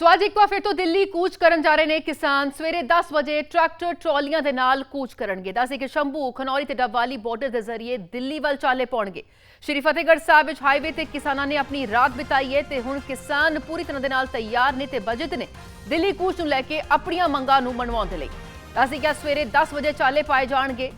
ਸੋ ਅੱਜ ਇੱਕ ਵਾਰ ਫਿਰ ਤੋਂ ਦਿੱਲੀ ਕੂਚ ਕਰਨ ਜਾ ਰਹੇ ਨੇ ਕਿਸਾਨ। ਸਵੇਰੇ 10 ਵਜੇ ਟਰੈਕਟਰ ਟਰਾਲੀਆਂ ਦੇ ਨਾਲ ਕੂਚ ਕਰਨਗੇ। ਦੱਸੇ ਕਿ ਸ਼ੰਭੂ, ਖਨੌਰੀ ਤੇ ਡੱਬਾਲੀ ਬਾਰਡਰ ਦੇ ਜ਼ਰੀਏ ਦਿੱਲੀ ਵੱਲ ਚਾਲੇ ਪਾਉਣਗੇ। ਸ਼੍ਰੀ ਫਤਿਹਗੜ੍ਹ ਸਾਹਿਬ ਵਿੱਚ ਹਾਈਵੇ ਤੇ ਕਿਸਾਨਾਂ ਨੇ ਆਪਣੀ ਰਾਤ ਬਿਤਾਈ ਹੈ ਤੇ ਹੁਣ ਕਿਸਾਨ ਪੂਰੀ ਤਰ੍ਹਾਂ ਦੇ ਨਾਲ ਤਿਆਰ ਨੇ ਤੇ ਬਜਟ ਨੇ ਦਿੱਲੀ ਕੂਚ ਨੂੰ ਲੈ ਕੇ ਆਪਣੀਆਂ ਮੰਗਾਂ ਨੂੰ ਮਨਵਾਉਣ ਦੇ ਲਈ। ਦੱਸੇ ਕਿ ਸਵੇਰੇ 10 ਵਜੇ ਚਾਲੇ ਪਾਏ ਜਾਣਗੇ।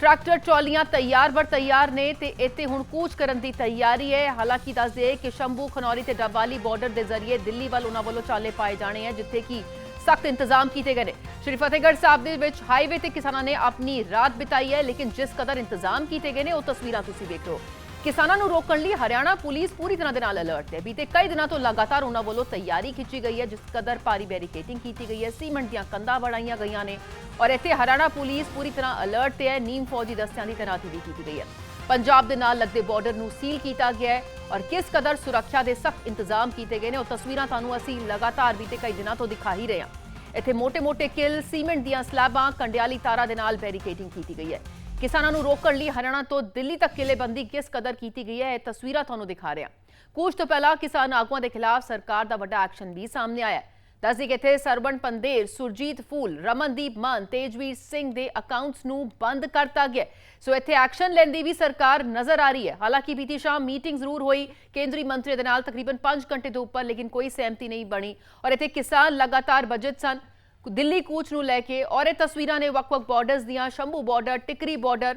ਟਰੈਕਟਰ, ਟਰਾਲੀਆਂ ਤਿਆਰ ਬਰ ਤਿਆਰ ਨੇ ਤੇ ਇੱਥੇ ਹੁਣ ਕੂਚ ਕਰਨ ਦੀ ਤਿਆਰੀ ਹੈ। ਹਾਲਾਂਕਿ ਦੱਸ ਦੇ ਕਿ ਸ਼ੰਭੂ, ਖਨੌਰੀ ਤੇ ਡੱਬਾਲੀ ਬਾਰਡਰ ਦੇ ਜ਼ਰੀਏ ਦਿੱਲੀ ਵੱਲ ਉਹਨਾਂ ਵੱਲੋਂ ਚਾਲੇ ਪਾਏ ਜਾਣੇ ਆ, ਜਿੱਥੇ ਕਿ ਸਖਤ ਇੰਤਜ਼ਾਮ ਕੀਤੇ ਗਏ ਨੇ। ਸ਼੍ਰੀ ਫਤਿਹਗੜ੍ਹ ਸਾਹਿਬ ਦੇ ਵਿੱਚ ਹਾਈਵੇ ਤੇ ਕਿਸਾਨਾਂ ਨੇ ਆਪਣੀ ਰਾਤ ਬਿਤਾਈ ਹੈ, ਲੇਕਿਨ ਜਿਸ ਕਦਰ ਇੰਤਜ਼ਾਮ ਕੀਤੇ ਗਏ ਨੇ, ਉਹ ਤਸਵੀਰਾਂ ਤੁਸੀਂ ਵੇਖ ਰਹੇ ਹੋ। ਕਿਸਾਨਾਂ ਨੂੰ ਰੋਕਣ ਲਈ ਹਰਿਆਣਾ ਪੁਲਿਸ ਪੂਰੀ ਤਰ੍ਹਾਂ ਦੇ ਨਾਲ ਅਲਰਟ ਹੈ। ਬੀਤੇ ਕਈ ਦਿਨਾਂ ਤੋਂ ਲਗਾਤਾਰ ਉਹਨਾਂ ਵੱਲੋਂ ਤਿਆਰੀ ਕੀਤੀ ਗਈ ਹੈ, ਜਿਸ ਕਦਰ ਭਾਰੀ ਬੈਰੀਕੇਟਿੰਗ ਕੀਤੀ ਗਈ ਹੈ। ਸੀਮੈਂਟ ਦੀਆਂ ਕੰਧਾਂ ਬਣਾਈਆਂ ਗਈਆਂ ਨੇ ਔਰ ਇੱਥੇ ਹਰਿਆਣਾ ਪੁਲਿਸ ਪੂਰੀ ਤਰ੍ਹਾਂ ਅਲਰਟ ਤੇ ਹੈ, ਨੀਮ ਫੌਜੀ ਦਸਤਿਆਂ ਦੀ ਤੈਨਾਤੀ ਵੀ ਕੀਤੀ ਗਈ ਹੈ। ਪੰਜਾਬ ਦੇ ਨਾਲ ਲੱਗਦੇ ਬਾਰਡਰ ਨੂੰ ਸੀਲ ਕੀਤਾ ਗਿਆ ਹੈ ਔਰ ਕਿਸ ਕਦਰ ਸੁਰੱਖਿਆ ਦੇ ਸਖਤ ਇੰਤਜ਼ਾਮ ਕੀਤੇ ਗਏ ਨੇ, ਉਹ ਤਸਵੀਰਾਂ ਤੁਹਾਨੂੰ ਅਸੀਂ ਲਗਾਤਾਰ ਬੀਤੇ ਕਈ ਦਿਨਾਂ ਤੋਂ ਦਿਖਾ ਹੀ ਰਹੇ ਹਾਂ। ਇੱਥੇ ਮੋٹے-ਮੋٹے ਕਿਲ, ਸੀਮੈਂਟ ਦੀਆਂ ਸਲਾਬਾਂ, ਕੰਡਿਆਲੀ ਤਾਰਾਂ ਦੇ ਨਾਲ ਬੈਰੀਕੇਟਿੰਗ ਕੀਤੀ ਗਈ ਹੈ। ਕਿਸਾਨਾਂ ਨੂੰ ਰੋਕਣ ਲਈ ਹਰਿਆਣਾ ਤੋਂ ਦਿੱਲੀ ਤੱਕ ਕਿਲੇਬੰਦੀ ਕਿਸ ਕਦਰ ਕੀਤੀ ਗਈ ਹੈ, ਇਹ ਤਸਵੀਰਾਂ ਤੁਹਾਨੂੰ ਦਿਖਾ ਰਿਹਾ। ਕੁਝ ਤੋਂ ਪਹਿਲਾਂ ਕਿਸਾਨ ਆਗੂਆਂ ਦੇ ਖਿਲਾਫ ਸਰਕਾਰ ਦਾ ਵੱਡਾ ਐਕਸ਼ਨ ਵੀ ਸਾਹਮਣੇ ਆਇਆ ਹੈ। ਦੱਸਦੀ ਕਿ ਇੱਥੇ ਸਰਬਣ ਪੰਦੇਰ ਸੁਰਜੀਤ ਫੂਲ, ਰਮਨਦੀਪ ਮਾਨ, ਤੇਜਵੀਰ ਸਿੰਘ ਦੇ ਅਕਾਊਂਟਸ ਨੂੰ ਬੰਦ ਕਰਤਾ ਗਿਆ ਸੋ ਇੱਥੇ ਐਕਸ਼ਨ ਲੈਂਦੀ ਵੀ ਸਰਕਾਰ ਨਜ਼ਰ ਆ ਰਹੀ ਹੈ। ਹਾਲਾਂਕਿ ਬੀਤੀ ਸ਼ਾਮ ਮੀਟਿੰਗ ਜ਼ਰੂਰ ਹੋਈ। ਕੇਂਦਰੀ ਮੰਤਰੀ ਦੇ ਨਾਲ ਤਕਰੀਬਨ 5 ਘੰਟੇ ਤੋਂ ਉੱਪਰ, ਲੇਕਿਨ ਕੋਈ ਸਹਿਮਤੀ ਨਹੀਂ ਬਣੀ। ਔਰ ਇੱਥੇ ਕਿਸਾਨ ਲਗਾਤਾਰ ਬਜਟ ਸਨ। ਦਿੱਲੀ ਕੂਚ ਨੂੰ ਲੈ ਕੇ ਔਰ ਇਹ ਤਸਵੀਰਾਂ ਨੇ ਵੱਖ-ਵੱਖ ਬਾਰਡਰਸ ਦੀਆਂ, Shambhu border Tikri border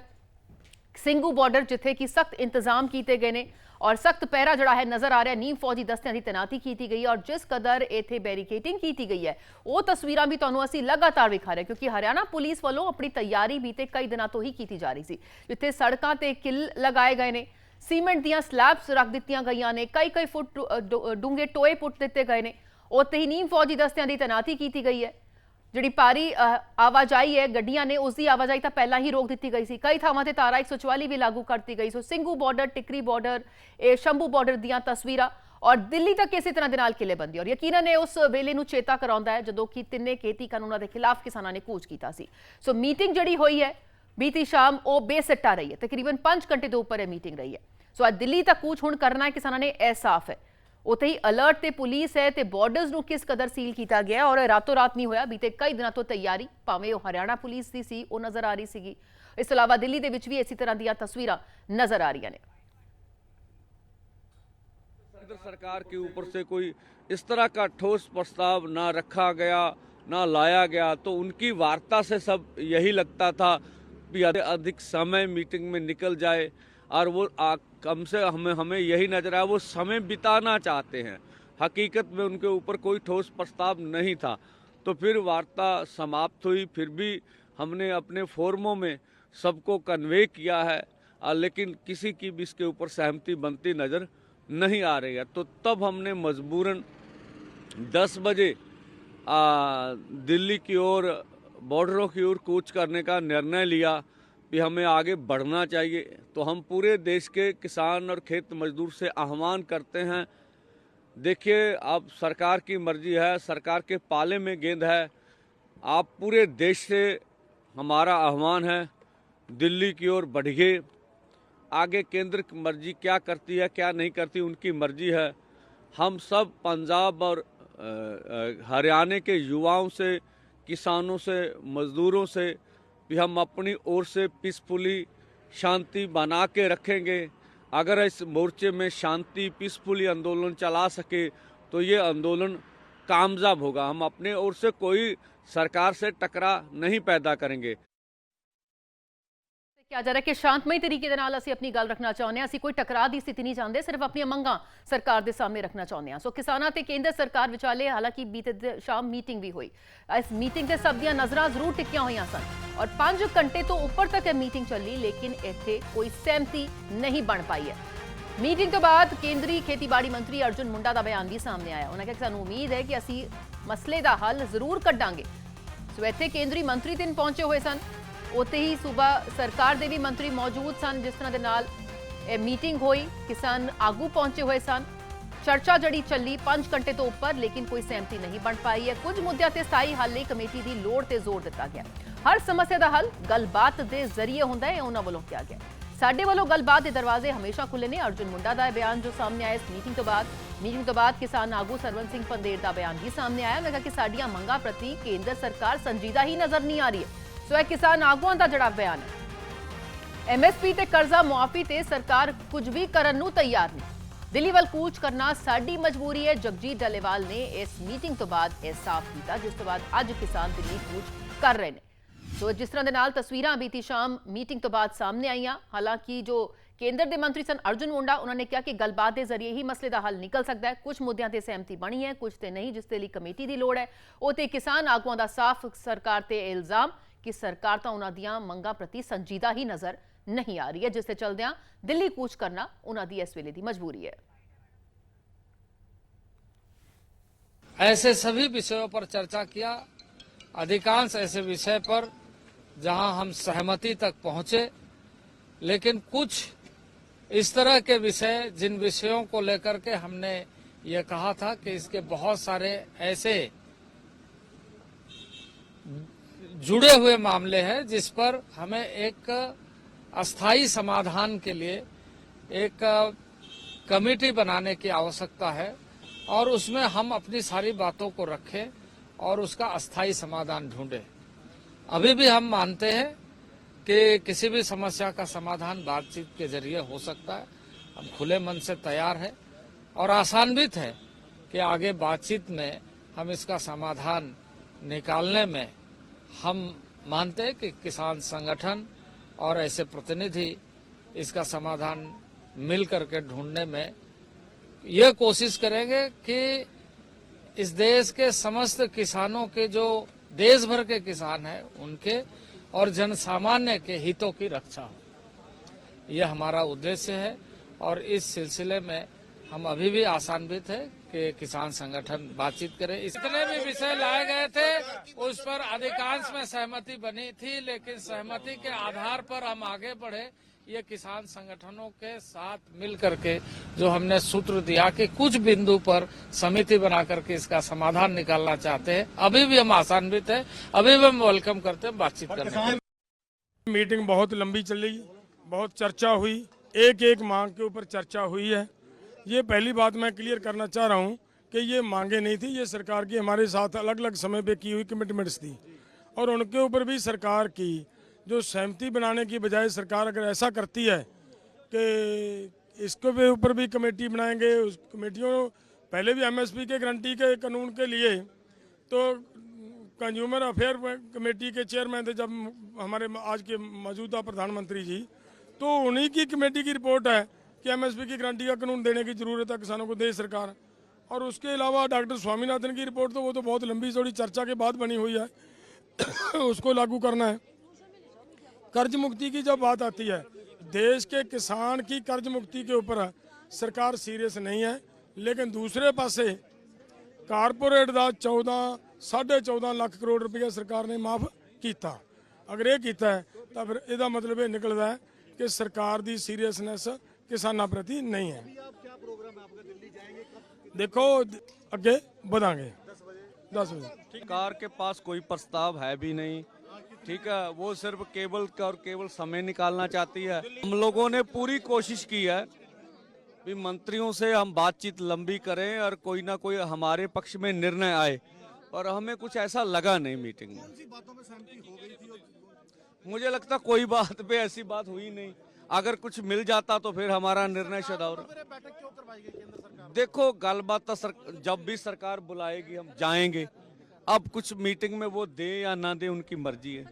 Singhu border ਜਿੱਥੇ ਕਿ ਸਖਤ ਇੰਤਜ਼ਾਮ ਕੀਤੇ ਗਏ ਨੇ ਔਰ ਸਖਤ ਪਹਿਰਾ ਜਿਹੜਾ ਹੈ ਨਜ਼ਰ ਆ ਰਿਹਾ ਨੀਮ ਫੌਜੀ ਦਸਤਿਆਂ ਦੀ ਤੈਨਾਤੀ ਕੀਤੀ ਗਈ ਔਰ ਜਿਸ ਕਦਰ ਇੱਥੇ ਬੈਰੀਕੇਟਿੰਗ ਕੀਤੀ ਗਈ ਹੈ, ਉਹ ਤਸਵੀਰਾਂ ਵੀ ਤੁਹਾਨੂੰ ਅਸੀਂ ਲਗਾਤਾਰ ਵਿਖਾ ਰਹੇ ਕਿਉਂਕਿ ਹਰਿਆਣਾ ਪੁਲਿਸ ਵੱਲੋਂ ਆਪਣੀ ਤਿਆਰੀ ਬੀਤੇ ਕਈ ਦਿਨਾਂ ਤੋਂ ਹੀ ਕੀਤੀ ਜਾ ਰਹੀ ਸੀ, ਜਿੱਥੇ ਸੜਕਾਂ ਤੇ ਕਿੱਲ ਲਗਾਏ ਗਏ ਨੇ, ਸੀਮੈਂਟ ਦੀਆਂ ਸਲੈਬਸ ਰੱਖ ਦਿੱਤੀਆਂ ਗਈਆਂ ਨੇ ਕਈ ਕਈ ਫੁੱਟ ਡੂ- ਡੂੰਘੇ ਟੋਏ ਪੁੱਟ ਦਿੱਤੇ ਗਏ ਨੇ, ਉੱਥੇ ਹੀ ਨੀਮ ਫੌਜੀ ਦਸਤਿਆਂ ਦੀ ਤੈਨਾਤੀ ਕੀਤੀ ਗਈ ਹੈ। ਜਿਹੜੀ ਭਾਰੀ ਆਵਾਜਾਈ ਹੈ, ਗੱਡੀਆਂ ਨੇ ਉਸ ਦੀ ਆਵਾਜਾਈ ਤਾਂ ਪਹਿਲਾਂ ਹੀ ਰੋਕ ਦਿੱਤੀ ਗਈ ਸੀ। ਕਈ ਥਾਵਾਂ ਤੇ ਤਾਰਾ 144 ਵੀ ਲਾਗੂ ਕਰਤੀ ਗਈ। So Singhu border Tikri border ਇਹ ਸ਼ੰਭੂ ਬਾਰਡਰ ਦੀਆਂ ਤਸਵੀਰਾਂ ਔਰ ਦਿੱਲੀ ਤੱਕ ਇਸੇ ਤਰ੍ਹਾਂ ਦੇ ਨਾਲ ਕਿਲੇਬੰਦੀ ਔਰ ਯਕੀਨਨ ਇਹ ਉਸ ਵੇਲੇ ਨੂੰ ਚੇਤਾ ਕਰਾਉਂਦਾ ਹੈ, ਜਦੋਂ ਕਿ ਤਿੰਨੇ ਖੇਤੀ ਕਾਨੂੰਨਾਂ ਦੇ ਖਿਲਾਫ ਕਿਸਾਨਾਂ ਨੇ ਕੂਚ ਕੀਤਾ ਸੀ। ਸੋ ਮੀਟਿੰਗ ਜਿਹੜੀ ਹੋਈ ਹੈ, ਬੀਤੀ ਸ਼ਾਮ ਉਹ ਬੇਸੱਟਾ ਰਹੀ ਹੈ। ਤਕਰੀਬਨ 5 ਘੰਟੇ ਤੋਂ ਉੱਪਰ ਇਹ ਮੀਟਿੰਗ ਰਹੀ ਹੈ। ਸੋ ਅੱਜ ਦਿੱਲੀ ਤੱਕ ਕੂਚ ਹੁਣ ਕਰਨਾ ਹੈ, ਕਿਸਾਨਾਂ ਨੇ ਇਹ ਸਾਫ਼ ਹੈ। ਉੱਥੇ ਹੀ ਅਲਰਟ ਤੇ ਪੁਲਿਸ ਹੈ ਤੇ ਬਾਰਡਰਸ ਨੂੰ ਕਿਸ ਕਦਰ ਸੀਲ ਕੀਤਾ ਗਿਆ ਔਰ ਰਾਤੋਂ ਰਾਤ ਨਹੀਂ ਹੋਇਆ ਬੀਤੇ ਕਈ ਦਿਨਾਂ ਤੋਂ ਤਿਆਰੀ ਭਾਵੇਂ ਉਹ ਹਰਿਆਣਾ ਪੁਲਿਸ ਦੀ ਸੀ ਉਹ ਨਜ਼ਰ ਆ ਰਹੀ ਸੀਗੀ ਇਸ ਤੋਂ ਇਲਾਵਾ ਦਿੱਲੀ ਦੇ ਵਿੱਚ ਵੀ ਇਸੇ ਤਰ੍ਹਾਂ ਦੀਆਂ ਤਸਵੀਰਾਂ ਨਜ਼ਰ ਆ ਰਹੀਆਂ ਨੇ केंद्र सरकार के ऊपर से कोई इस तरह का ठोस प्रस्ताव ना रखा गया ना लाया गया तो उनकी वार्ता से सब यही लगता था कि अधि- अधिक समय मीटिंग में निकल जाए और वो आ, कम से हमें हमें यही नज़र आया वो समय बिताना चाहते हैं। हकीकत में उनके ऊपर कोई ठोस प्रस्ताव नहीं था। तो फिर वार्ता समाप्त हुई फिर भी हमने अपने फोरमों में सबको कन्वे किया है आ, लेकिन किसी की भी इसके ऊपर सहमति बनती नज़र नहीं आ रही है। तो तब हमने मजबूरन 10 बजे आ, दिल्ली की ओर बॉर्डरों की ओर कूच करने का निर्णय लिया। कि हमें आगे बढ़ना चाहिए। तो हम पूरे देश के किसान और खेत मजदूर से आह्वान करते हैं। देखिए, अब सरकार की मर्ज़ी है, सरकार के पाले में गेंद है। आप पूरे देश से हमारा आह्वान है, दिल्ली की ओर बढ़िए। आगे केंद्र की मर्ज़ी क्या करती है, क्या नहीं करती, उनकी मर्ज़ी है। हम सब पंजाब और हरियाणा के युवाओं से, किसानों से, मजदूरों से भी हम अपनी ओर से पीसफुली शांति बना के रखेंगे। अगर इस मोर्चे में शांति पीसफुली आंदोलन चला सके तो ये आंदोलन कामयाब होगा। हम अपने ओर से कोई सरकार से टकरा नहीं पैदा करेंगे। ਕਿਹਾ ਜਾ ਰਿਹਾ ਕਿ ਸ਼ਾਂਤਮਈ ਤਰੀਕੇ ਦੇ ਨਾਲ ਅਸੀਂ ਆਪਣੀ ਗੱਲ ਰੱਖਣਾ ਚਾਹੁੰਦੇ ਹਾਂ। ਅਸੀਂ ਕੋਈ ਟਕਰਾਅ ਦੀ ਸਥਿਤੀ ਨਹੀਂ ਚਾਹੁੰਦੇ, ਸਿਰਫ ਆਪਣੀਆਂ ਮੰਗਾਂ ਸਰਕਾਰ ਦੇ ਸਾਹਮਣੇ ਰੱਖਣਾ ਚਾਹੁੰਦੇ ਹਾਂ। ਸੋ ਕਿਸਾਨਾਂ ਤੇ ਕੇਂਦਰ ਸਰਕਾਰ ਵਿਚਾਲੇ ਹਾਲਾਂਕਿ ਬੀਤੇ ਸ਼ਾਮ ਮੀਟਿੰਗ ਵੀ ਹੋਈ। ਇਸ ਮੀਟਿੰਗ ਤੇ ਸਭ ਦੀਆਂ ਨਜ਼ਰਾਂ ਜ਼ਰੂਰ ਟਿਕੀਆਂ ਹੋਈਆਂ ਸਨ ਔਰ 5 ਘੰਟੇ ਤੋਂ ਉੱਪਰ ਤੱਕ ਇਹ ਮੀਟਿੰਗ ਚੱਲੀ, ਲੇਕਿਨ ਇੱਥੇ ਕੋਈ ਸਹਿਮਤੀ ਨਹੀਂ ਬਣ ਪਾਈ ਹੈ। ਮੀਟਿੰਗ ਤੋਂ ਬਾਅਦ ਕੇਂਦਰੀ ਖੇਤੀਬਾੜੀ ਮੰਤਰੀ ਅਰਜੁਨ ਮੁੰਡਾ ਦਾ ਬਿਆਨ ਵੀ ਸਾਹਮਣੇ ਆਇਆ। ਉਹਨਾਂ ਕਿਹਾ ਕਿ ਸਾਨੂੰ ਉਮੀਦ ਹੈ ਕਿ ਅਸੀਂ ਮਸਲੇ ਦਾ ਹੱਲ ਜ਼ਰੂਰ ਕੱਢਾਂਗੇ। ਸੋ ਇੱਥੇ ਕੇਂਦਰੀ ਮੰਤਰੀ ਤਿੰਨ ਪਹੁੰਚੇ ਹੋਏ ਸਨ। ਉੱਥੇ ਹੀ ਸੂਬਾ ਸਰਕਾਰ ਦੇ ਵੀ ਮੰਤਰੀ ਮੌਜੂਦ ਸਨ, ਜਿਸ ਤਰ੍ਹਾਂ ਦੇ ਨਾਲ ਇਹ ਮੀਟਿੰਗ ਹੋਈ। ਕਿਸਾਨ ਆਗੂ ਪਹੁੰਚੇ ਹੋਏ ਸਨ। ਚਰਚਾ ਜੜੀ ਚੱਲੀ 5 ਘੰਟੇ ਤੋਂ ਉੱਪਰ, ਲੇਕਿਨ ਕੋਈ ਸਹਿਮਤੀ ਨਹੀਂ ਬਣ ਪਾਈ ਹੈ। ਕੁਝ ਮੁੱਦਿਆਂ ਤੇ ਸਥਾਈ ਹੱਲ ਲਈ ਕਮੇਟੀ ਦੀ ਲੋੜ ਤੇ ਜ਼ੋਰ ਦਿੱਤਾ ਗਿਆ। ਹਰ ਸਮੱਸਿਆ ਦਾ ਹੱਲ ਗੱਲਬਾਤ ਦੇ ਜ਼ਰੀਏ ਹੁੰਦਾ ਹੈ, ਇਹ ਉਹਨਾਂ ਵੱਲੋਂ ਕਿਹਾ ਗਿਆ। ਸਾਡੇ ਵੱਲੋਂ ਗੱਲਬਾਤ ਦੇ ਦਰਵਾਜ਼ੇ ਹਮੇਸ਼ਾ ਖੁੱਲੇ ਨੇ। ਅਰਜੁਨ ਮੁੰਡਾ ਦਾ ਇਹ ਬਿਆਨ ਜੋ ਸਾਹਮਣੇ ਆਇਆ ਇਸ ਮੀਟਿੰਗ ਤੋਂ ਬਾਅਦ। ਮੀਟਿੰਗ ਤੋਂ ਬਾਅਦ ਕਿਸਾਨ ਆਗੂ ਸਰਵਨ ਸਿੰਘ ਪੰਦੇਰ ਦਾ ਬਿਆਨ ਵੀ ਸਾਹਮਣੇ ਆਇਆ। ਉਹਨਾਂ ਕਿਹਾ ਕਿ ਸਾਡੀਆਂ ਮੰਗਾਂ ਪ੍ਰਤੀ ਕੇਂਦਰ ਸਰਕਾਰ ਸੰਜੀਦਾ ਹੀ ਨਜ਼ਰ ਨਹੀਂ ਆ ਰਹੀ ਹੈ। ਸੋ ਇਹ ਕਿਸਾਨ ਆਗੂਆਂ ਦਾ ਜਿਹੜਾ ਬਿਆਨ ਹੈ। ਐਮਐਸਪੀ ਤੇ ਕਰਜ਼ਾ ਮੁਆਫੀ ਤੇ ਸਰਕਾਰ ਕੁਝ ਵੀ ਕਰਨ ਨੂੰ ਤਿਆਰ ਨਹੀਂ। ਦਿੱਲੀ ਵੱਲ ਕੂਚ ਕਰਨਾ ਸਾਡੀ ਮਜਬੂਰੀ ਹੈ। ਜਗਜੀਤ ਡੱਲੇਵਾਲ ਨੇ ਇਸ ਮੀਟਿੰਗ ਤੋਂ ਬਾਅਦ ਇਹ ਸਾਫ਼ ਕੀਤਾ, ਜਿਸ ਤੋਂ ਬਾਅਦ ਅੱਜ ਕਿਸਾਨ ਦਿੱਲੀ ਕੂਚ ਕਰ ਰਹੇ ਨੇ। ਸੋ ਜਿਸ ਤਰ੍ਹਾਂ ਦੇ ਨਾਲ ਤਸਵੀਰਾਂ ਬੀਤੀ ਸ਼ਾਮ ਮੀਟਿੰਗ ਤੋਂ ਬਾਅਦ ਸਾਹਮਣੇ ਆਈਆਂ। ਹਾਲਾਂਕਿ ਜੋ ਕੇਂਦਰ ਦੇ ਮੰਤਰੀ ਸਨ ਅਰਜੁਨ ਮੁੰਡਾ, ਉਹਨਾਂ ਨੇ ਕਿਹਾ ਕਿ ਗੱਲਬਾਤ ਦੇ ਜ਼ਰੀਏ ਹੀ ਮਸਲੇ ਦਾ ਹੱਲ ਨਿਕਲ ਸਕਦਾ ਹੈ। ਕੁਝ ਮੁੱਦਿਆਂ ਤੇ ਸਹਿਮਤੀ ਬਣੀ ਹੈ, ਕੁਝ ਤੇ ਨਹੀਂ, ਜਿਸ ਦੇ ਲਈ ਕਮੇਟੀ ਦੀ ਲੋੜ ਹੈ। ਉਹ ਤੇ ਕਿਸਾਨ ਆਗੂਆਂ ਦਾ ਸਾਫ਼ ਸਰਕਾਰ ਤੇ ਇਲਜ਼ਾਮ। ਕਿ ਸਰਕਾਰ ਤਾਂ ਉਹਨਾਂ ਦੀਆਂ ਮੰਗਾਂ ਪ੍ਰਤੀ ਸੰਜੀਦਾ ਹੀ ਨਜ਼ਰ ਨਹੀਂ ਆ ਰਹੀ ਹੈ ਜਿਸ ਤੇ ਚਲਦਿਆਂ ਦਿੱਲੀ ਕੂਚ ਕਰਨਾ ਉਹਨਾਂ ਦੀ ਇਸ ਵੇਲੇ ਦੀ ਮਜਬੂਰੀ ਹੈ ऐसे सभी विषयों पर चर्चा किया अधिकांश ऐसे विषय पर जहां हम सहमति तक पहुंचे लेकिन कुछ इस तरह के विषय जिन विषयों को लेकर के हमने ये कहा था कि इसके बहुत सारे ऐसे जुड़े हुए मामले हैं जिस पर हमें एक अस्थाई समाधान के लिए एक कमेटी बनाने की आवश्यकता है और उसमें हम अपनी सारी बातों को रखें और उसका अस्थाई समाधान ढूंढें। अभी भी हम मानते हैं कि किसी भी समस्या का समाधान बातचीत के ज़रिए हो सकता है। हम खुले मन से तैयार हैं और आसान्वित है कि आगे बातचीत में हम इसका समाधान निकालने में हम मानते हैं कि किसान संगठन और ऐसे प्रतिनिधि इसका समाधान मिल करके ढूँढने में यह कोशिश करेंगे कि इस देश के समस्त किसानों के जो देश भर के किसान हैं, उनके और जन सामान्य के हितों की रक्षा हो। यह हमारा उद्देश्य है और इस सिलसिले में हम अभी भी आसान्वित है कि किसान संगठन बातचीत करे। इतने भी विषय लाए गए थे उस पर अधिकांश में सहमति बनी थी लेकिन सहमति के आधार पर हम आगे बढ़े। ये किसान संगठनों के साथ मिल करके जो हमने सूत्र दिया कि कुछ बिंदु पर समिति बना करके इसका समाधान निकालना चाहते हैं अभी भी हम आसान्वित है अभी भी हम वेलकम करते हैं बातचीत करने के लिए। मीटिंग बहुत लंबी चली बहुत चर्चा हुई एक एक मांग के ऊपर चर्चा हुई है। ये पहली बात मैं क्लियर करना चाह रहा हूँ कि ये मांगे नहीं थी, ये सरकार की, हमारे साथ अलग अलग समय पे की हुई कमिटमेंट्स थी। और उनके ऊपर भी सरकार की जो सहमति बनाने की बजाय सरकार अगर ऐसा करती है कि इसके भी ऊपर भी कमेटी बनाएँगे, उस कमेटियों पहले भी एमएसपी के गारंटी के कानून के लिए तो कंज्यूमर अफेयर कमेटी के चेयरमैन थे जब हमारे आज के मौजूदा प्रधानमंत्री जी तो उन्हीं की कमेटी की रिपोर्ट है। कि एमएसपी की गारंटी का कानून देने की जरूरत है किसानों को दे सरकार और उसके अलावा डॉक्टर स्वामीनाथन की रिपोर्ट तो वो तो बहुत लंबी चौड़ी चर्चा के बाद बनी हुई है उसको लागू करना है कर्ज मुक्ति की जब बात आती है देश के किसान की कर्ज मुक्ति के ऊपर सरकार सीरियस नहीं है लेकिन दूसरे पासे ਕਾਰਪੋਰੇਟ ਦਾ 14 14.5 ਲੱਖ ਕਰੋੜ ਰੁਪਏ ਸਰਕਾਰ ਨੇ ਮਾਫ ਕੀਤਾ ਅਗਰ ਇਹ ਕੀਤਾ ਹੈ ਤਾਂ ਫਿਰ ਇਹਦਾ ਮਤਲਬ ਇਹ ਨਿਕਲਦਾ ਹੈ ਕਿ ਸਰਕਾਰ ਦੀ ਸੀਰੀਅਸਨੈਸ किसान प्रति नहीं है। देखो अगे बढ़ाएँगे। दस बजे? कार के पास कोई प्रस्ताव है भी नहीं। ठीक है वो सिर्फ़ केवल का और केवल समय निकालना चाहती है। हम लोगों ने पूरी कोशिश की है भी मंत्रियों से हम बातचीत लंबी करें और कोई ना कोई हमारे पक्ष में निर्णय आए। और हमें कुछ ऐसा लगा नहीं मीटिंग में। मुझे लगता कोई बात पे ऐसी बात हुई नहीं। अगर कुछ मिल जाता तो फिर हमारा निर्णय शायद और देखो गलबात तो सर, जब भी सरकार बुलाएगी हम जाएँगे। अब कुछ मीटिंग में वो दे या ना दे उनकी मर्ज़ी है।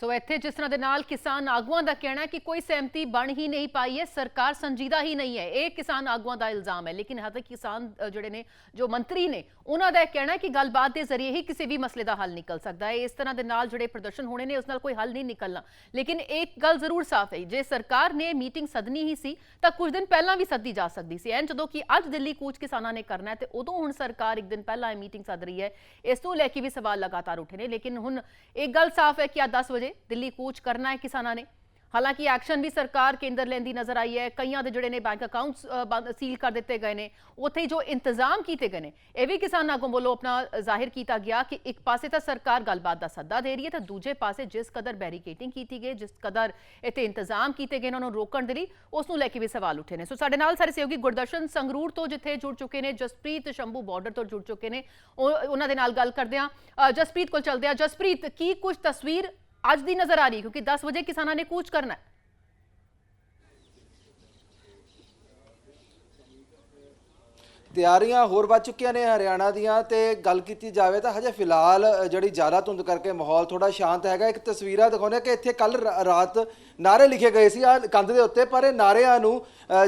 ਸੋ ਇੱਥੇ ਜਿਸ ਤਰ੍ਹਾਂ ਦੇ ਨਾਲ ਕਿਸਾਨ ਆਗੂਆਂ ਦਾ ਕਹਿਣਾ ਹੈ ਕਿ ਕੋਈ ਸਹਿਮਤੀ ਬਣ ਹੀ ਨਹੀਂ ਪਾਈ ਹੈ ਸਰਕਾਰ ਸੰਜੀਦਾ ਹੀ ਨਹੀਂ ਹੈ। ਇਹ ਕਿਸਾਨ ਆਗੂਆਂ ਦਾ ਇਲਜ਼ਾਮ ਹੈ ਲੇਕਿਨ ਹਾਲੇ ਕਿਸਾਨ ਅ, ਜਿਹੜੇ ਨੇ ਜੋ ਮੰਤਰੀ ਨੇ ਉਹਨਾਂ ਦਾ ਇਹ ਕਹਿਣਾ ਹੈ ਕਿ ਗੱਲਬਾਤ ਦੇ ਜ਼ਰੀਏ ਹੀ ਕਿਸੇ ਵੀ ਮਸਲੇ ਦਾ ਹੱਲ ਨਿਕਲ ਸਕਦਾ ਹੈ। ਇਸ ਤਰ੍ਹਾਂ ਦੇ ਨਾਲ ਜਿਹੜੇ ਪ੍ਰਦਰਸ਼ਨ ਹੋਣੇ ਨੇ ਉਸ ਨਾਲ ਕੋਈ ਹੱਲ ਨਹੀਂ ਨਿਕਲਣਾ। ਲੇਕਿਨ ਇੱਕ ਗੱਲ ਜ਼ਰੂਰ ਸਾਫ਼ ਹੈ ਜੇ ਸਰਕਾਰ ਨੇ ਮੀਟਿੰਗ ਸੱਦਣੀ ਹੀ ਸੀ ਤਾਂ ਕੁਝ ਦਿਨ ਪਹਿਲਾਂ ਵੀ ਸੱਦੀ ਜਾ ਸਕਦੀ ਸੀ। ਐਨ ਜਦੋਂ ਕਿ ਅੱਜ ਦਿੱਲੀ ਕੂਚ ਕਿਸਾਨਾਂ ਨੇ ਕਰਨਾ ਹੈ ਤੇ ਉਦੋਂ ਹੁਣ ਸਰਕਾਰ ਇੱਕ ਦਿਨ ਪਹਿਲਾਂ ਇਹ ਮੀਟਿੰਗ ਸੱਦ ਰਹੀ ਹੈ। ਇਸ ਤੋਂ ਲੈ ਕੇ ਵੀ ਸਵਾਲ ਲਗਾਤਾਰ ਉੱਠੇ ਨੇ ਲੇਕਿਨ ਹੁਣ ਇੱਕ ਗੱਲ ਸਾਫ਼ ਹੈ ਕਿ ਅੱਜ 10 ਵਜੇ ਦਿੱਲੀ ਕੂਚ ਕਰਨਾ ਹੈ ਕਿਸਾਨਾਂ ਨੇ। ਹਾਲਾਂਕਿ ਐਕਸ਼ਨ ਵੀ ਸਰਕਾਰ ਕੇਂਦਰ ਲੈਂਦੀ ਨਜ਼ਰ ਆਈ ਹੈ। ਕਈਆਂ ਦੇ ਜਿਹੜੇ ਨੇ ਬੈਂਕ ਅਕਾਊਂਟਸ ਸੀਲ ਕਰ ਦਿੱਤੇ ਗਏ ਨੇ। ਉੱਥੇ ਜੋ ਇੰਤਜ਼ਾਮ ਕੀਤੇ ਗਏ ਨੇ, ਇਹ ਵੀ ਕਿਸਾਨਾਂ ਕੋਲ ਵੱਲੋਂ ਆਪਣਾ ਜ਼ਾਹਿਰ ਕੀਤਾ ਗਿਆ ਕਿ ਇੱਕ ਪਾਸੇ ਤਾਂ ਸਰਕਾਰ ਗੱਲਬਾਤ ਦਾ ਸੱਦਾ ਦੇ ਰਹੀ ਹੈ ਤਾਂ ਦੂਜੇ ਪਾਸੇ ਜਿਸ ਕਦਰ ਬੈਰੀਕੇਟਿੰਗ ਕੀਤੀ ਗਈ, ਜਿਸ ਕਦਰ ਇੱਥੇ ਇੰਤਜ਼ਾਮ ਕੀਤੇ ਗਏ ਨੇ ਉਹਨਾਂ ਨੂੰ ਰੋਕਣ ਦੇ ਲਈ, ਉਸ ਨੂੰ ਲੈ ਕੇ ਵੀ ਸਵਾਲ ਉੱਠੇ ਨੇ। ਸੋ ਸਾਡੇ ਨਾਲ ਸਾਰੇ ਸਹਿਯੋਗੀ ਗੁਰਦਰਸ਼ਨ ਸੰਗਰੂਰ ਤੋਂ ਜਿੱਥੇ ਜੁੜ ਚੁੱਕੇ ਨੇ, ਜਸਪ੍ਰੀਤ ਸ਼ੰਭੂ ਬਾਰਡਰ ਤੋਂ ਜੁੜ ਚੁੱਕੇ ਨੇ, ਉਹ- ਉਹਨਾਂ ਦੇ ਨਾਲ ਗੱਲ ਕਰਦੇ ਆ ਜਸਪ੍ਰੀਤ ਕੋਲ ਚਲਦੇ ਆ ਜਸਪ੍ਰੀਤ, ਕੀ ਕੁਝ ਤਸਵੀਰ ਅੱਜ ਦੀ ਨਜ਼ਰ ਆ ਰਹੀ ਕਿਉਂਕਿ 10 ਵਜੇ ਕਿਸਾਨਾਂ ਨੇ ਕੂਚ ਕਰਨਾ ਹੈ। ਤਿਆਰੀਆਂ ਹੋਰ ਵੱਧ ਚੁੱਕੀਆਂ ਨੇ ਹਰਿਆਣਾ ਦੀਆਂ ਤੇ ਗੱਲ ਕੀਤੀ ਜਾਵੇ ਤਾਂ ਹਜੇ ਫਿਲਹਾਲ ਜਿਹੜੀ ਜ਼ਿਆਦਾ ਧੁੰਦ ਕਰਕੇ ਮਾਹੌਲ ਥੋੜਾ ਸ਼ਾਂਤ ਹੈਗਾ। ਇੱਕ ਤਸਵੀਰਾਂ ਦਿਖਾਉਂਦੇ ਕਿ ਇੱਥੇ ਕੱਲ ਰਾਤ ਨਾਰੇ ਲਿਖੇ ਗਏ ਸੀ ਆ ਕੰਧ ਦੇ ਉੱਤੇ, ਪਰ ਇਹ ਨਾਰਿਆਂ ਨੂੰ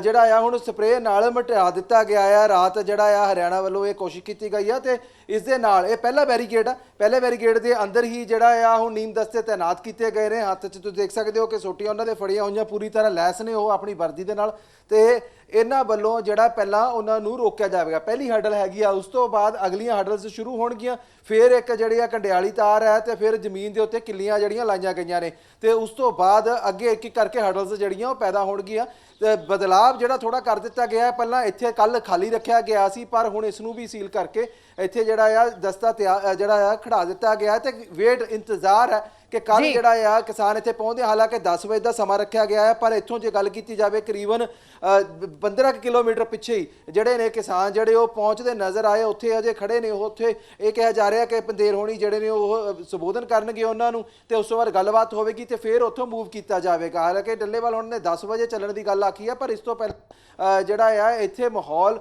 ਜਿਹੜਾ ਆ ਹੁਣ ਸਪਰੇਅ ਨਾਲ ਮਟਾ ਦਿੱਤਾ ਗਿਆ ਆ। ਰਾਤ ਜਿਹੜਾ ਆ ਹਰਿਆਣਾ ਵੱਲੋਂ ਇਹ ਕੋਸ਼ਿਸ਼ ਕੀਤੀ ਗਈ ਆ ਤੇ ਇਸ ਦੇ ਨਾਲ ਇਹ ਪਹਿਲਾ ਬੈਰੀਕੇਡ ਆ। ਪਹਿਲੇ ਬੈਰੀਕੇਡ ਦੇ ਅੰਦਰ ਹੀ ਜਿਹੜਾ ਆ ਹੁਣ ਨੀਮ ਦਸਤੇ ਤਾਇਨਾਤ ਕੀਤੇ ਗਏ ਨੇ। ਹੱਥ 'ਚ ਤੁਸੀਂ ਦੇਖ ਸਕਦੇ ਹੋ ਕਿ ਸੋਟੀਆਂ ਉਹਨਾਂ ਦੇ ਫੜੀਆਂ ਹੋਈਆਂ, ਪੂਰੀ ਤਰ੍ਹਾਂ ਲੈਸ ਨੇ ਉਹ ਆਪਣੀ ਵਰਦੀ ਦੇ ਨਾਲ ਤੇ ਇਹਨਾਂ ਵੱਲੋਂ ਜਿਹੜਾ ਪਹਿਲਾਂ ਉਹਨਾਂ ਨੂੰ ਰੋਕਿਆ ਜਾਵੇਗਾ। ਪਹਿਲੀ ਹਰਡਲ ਹੈਗੀ ਆ, ਉਸ ਤੋਂ ਬਾਅਦ ਅਗਲੀਆਂ ਹਰਡਲਸ ਸ਼ੁਰੂ ਹੋਣਗੀਆਂ। ਫਿਰ ਇੱਕ ਜਿਹੜੀ ਆ ਕੰਡਿਆਲੀ ਤਾਰ ਹੈ ਤੇ ਫਿਰ ਜ਼ਮੀਨ ਦੇ ਉੱਤੇ ਕਿੱਲੀਆਂ ਜਿਹੜੀਆਂ ਲਾਈਆਂ ਗਈਆਂ ਨੇ। ਤੇ ਉਸ ਤੋਂ ਬਾਅਦ ਅੱਗੇ ਇੱਕ ਇੱਕ ਕਰਕੇ ਹਰਡਲਸ ਜਿਹੜੀਆਂ ਉਹ ਪੈਦਾ ਹੋਣਗੀਆਂ। ਤੇ ਬਦਲਾਵ ਜਿਹੜਾ ਥੋੜਾ ਕਰ ਦਿੱਤਾ ਗਿਆ ਹੈ। ਪਹਿਲਾਂ ਇੱਥੇ ਕੱਲ ਖਾਲੀ ਰੱਖਿਆ ਗਿਆ ਸੀ, ਪਰ ਹੁਣ ਇਸ ਨੂੰ ਵੀ ਸੀਲ ਕਰਕੇ ਇੱਥੇ ਜਿਹੜਾ ਆ ਦਸਤਾ ਤਿਆ- ਜਿਹੜਾ ਆ ਖੜਾ ਦਿੱਤਾ ਗਿਆ ਹੈ ਤੇ ਵੇਟ ਇੰਤਜ਼ਾਰ ਹੈ। ਕਿ ਕੱਲ। ਜਿਹੜਾ ਆ ਕਿਸਾਨ ਇੱਥੇ ਪਹੁੰਚਦੇ ਹਾਲਾਂਕਿ 10 ਵਜੇ ਦਾ ਸਮਾਂ ਰੱਖਿਆ ਗਿਆ ਹੈ ਪਰ ਇੱਥੋਂ ਜੇ ਗੱਲ ਕੀਤੀ ਜਾਵੇ ਕਰੀਬਨ ਅ, ਬ- 15 ਕੁ ਕਿਲੋਮੀਟਰ ਪਿੱਛੇ ਹੀ ਜਿਹੜੇ ਨੇ ਕਿਸਾਨ ਜਿਹੜੇ ਉਹ ਪਹੁੰਚਦੇ ਨਜ਼ਰ ਆਏ ਉੱਥੇ ਅਜੇ ਖੜੇ ਨੇ ਉਹ ਉੱਥੇ ਇਹ ਕਿਹਾ ਜਾ ਰਿਹਾ ਕਿ ਪੰਦੇਰ ਹੋਣੀ ਜਿਹੜੇ ਨੇ ਉਹ ਸੰਬੋਧਨ ਕਰਨਗੇ ਉਹਨਾਂ ਨੂੰ ਤੇ ਉਸ ਤੋਂ ਬਾਅਦ ਗੱਲਬਾਤ ਹੋਵੇਗੀ ਤੇ ਫਿਰ ਉੱਥੋਂ ਮੂਵ ਕੀਤਾ ਜਾਵੇਗਾ ਹਾਲਾਂਕਿ ਡੱਲੇਵਾਲ ਹੁਣ ਨੇ 10 ਵਜੇ ਚੱਲਣ ਦੀ ਗੱਲ ਆਖੀ ਹੈ ਪਰ ਇਸ ਤੋਂ ਪਹਿਲਾਂ ਜਿਹੜਾ ਆ ਇੱਥੇ ਮਾਹੌਲ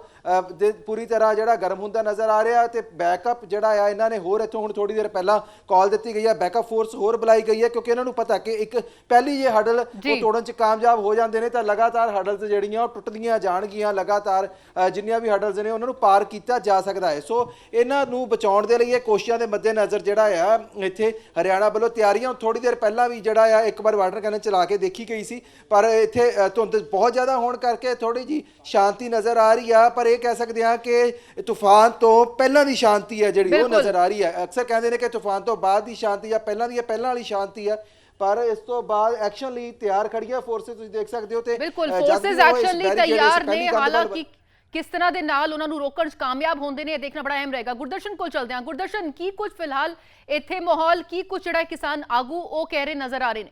ਦੇ ਪੂਰੀ ਤਰ੍ਹਾਂ ਜਿਹੜਾ ਗਰਮ ਹੁੰਦਾ ਨਜ਼ਰ ਆ ਰਿਹਾ ਤੇ ਬੈਕਅਪ ਜਿਹੜਾ ਆ ਇਹਨਾਂ ਨੇ ਹੋਰ ਇੱਥੋਂ ਹੁਣ ਥੋੜੀ ਦੇਰ ਪਹਿਲਾਂ ਕਾਲ ਦਿੱਤੀ ਗਈ ਹੈ ਬੈਕਅਪ ਫੋਰਸ ਹੋਰ ਬੁਲਾਈ ਗਈ ਹੈ ਕਿਉਂਕਿ ਇਹਨਾਂ ਨੂੰ ਪਤਾ ਕਿ ਇੱਕ ਪਹਿਲੀ ਜੇ ਹਡਲ। ਉਹ ਤੋੜਨ ਚ ਕਾਮਯਾਬ ਹੋ ਜਾਂਦੇ ਨੇ ਤਾਂ ਲਗਾਤਾਰ ਹਡਲਸ ਜਿਹੜੀਆਂ ਉਹ ਟੁੱਟਦੀਆਂ ਜਾਣਗੀਆਂ ਲਗਾਤਾਰ ਜਿੰਨੀਆਂ ਵੀ ਹਡਲਸ ਨੇ ਉਹਨਾਂ ਨੂੰ ਪਾਰ ਕੀਤਾ ਜਾ ਸਕਦਾ ਹੈ। ਸੋ ਇਹਨਾਂ ਨੂੰ ਬਚਾਉਣ ਦੇ ਲਈ ਇਹ ਕੋਸ਼ਿਸ਼ਾਂ ਦੇ ਮੱਦੇਨਜ਼ਰ ਜਿਹੜਾ ਆ ਇੱਥੇ ਹਰਿਆਣਾ ਵੱਲੋਂ ਤਿਆਰੀਆਂ ਥੋੜੀ ਦੇਰ ਪਹਿਲਾਂ ਵੀ ਜਿਹੜਾ ਆ ਇੱਕ ਵਾਰ ਵਾਟਰ ਕੈਨਨ ਚਲਾ ਕੇ ਦੇਖੀ ਗਈ ਸੀ। ਪਰ ਇੱਥੇ ਧੁੰਦ ਬਹੁਤ ਜ਼ਿਆਦਾ ਹੋਣ ਕਰਕੇ ਥੋੜੀ ਜੀ ਸ਼ਾਂਤੀ ਨਜ਼ਰ ਆ ਰਹੀ ਆ ਪਰ ਇਹ ਕਹਿ ਸਕਦੇ ਆ ਕਿ ਤੂਫਾਨ ਤੋਂ ਪਹਿਲਾਂ ਦੀ ਸ਼ਾਂਤੀ ਹੈ ਜਿਹੜੀ ਉਹ। ਨਜ਼ਰ ਆ ਰਹੀ ਹੈ। ਅਕਸਰ ਕਹਿੰਦੇ ਨੇ ਕਿ ਤੂਫਾਨ ਤੋਂ ਬਾਅਦ ਦੀ ਸ਼ਾਂਤੀ ਆ ਪਹਿਲਾਂ ਦੀ ਹੈ ਪਹਿਲਾਂ ਵਾਲੀ ਸ਼ਾਂਤੀ ਹੈ ਪਰ ਇਸ ਤੋਂ ਬਾਅਦ ਐਕਸ਼ਨ ਲਈ ਤਿਆਰ ਖੜੀਆਂ ਫੋਰਸਸ ਤੁਸੀਂ ਦੇਖ ਸਕਦੇ ਹੋ ਤੇ ਬਿਲਕੁਲ ਫੋਰਸਸ ਐਕਸ਼ਨ ਲਈ ਤਿਆਰ ਨੇ। ਹਾਲਾਂਕਿ ਕਿਸ ਤਰ੍ਹਾਂ ਦੇ ਨਾਲ ਉਹਨਾਂ ਨੂੰ ਰੋਕਣ 'ਚ ਕਾਮਯਾਬ ਹੁੰਦੇ ਨੇ ਇਹ ਦੇਖਣਾ ਬੜਾ ਅਹਿਮ ਰਹੇਗਾ। ਗੁਰਦਰਸ਼ਨ ਕੋਲ ਚਲਦੇ ਹਾਂ। ਗੁਰਦਰਸ਼ਨ ਕੀ ਕੁਝ ਫਿਲਹਾਲ ਇੱਥੇ ਮਾਹੌਲ ਕੀ ਕੁਝ ਜਿਹੜਾ ਕਿਸਾਨ ਆਗੂ ਉਹ ਕਹਿ ਰਹੇ ਨਜ਼ਰ ਆ ਰਹੇ ਨੇ?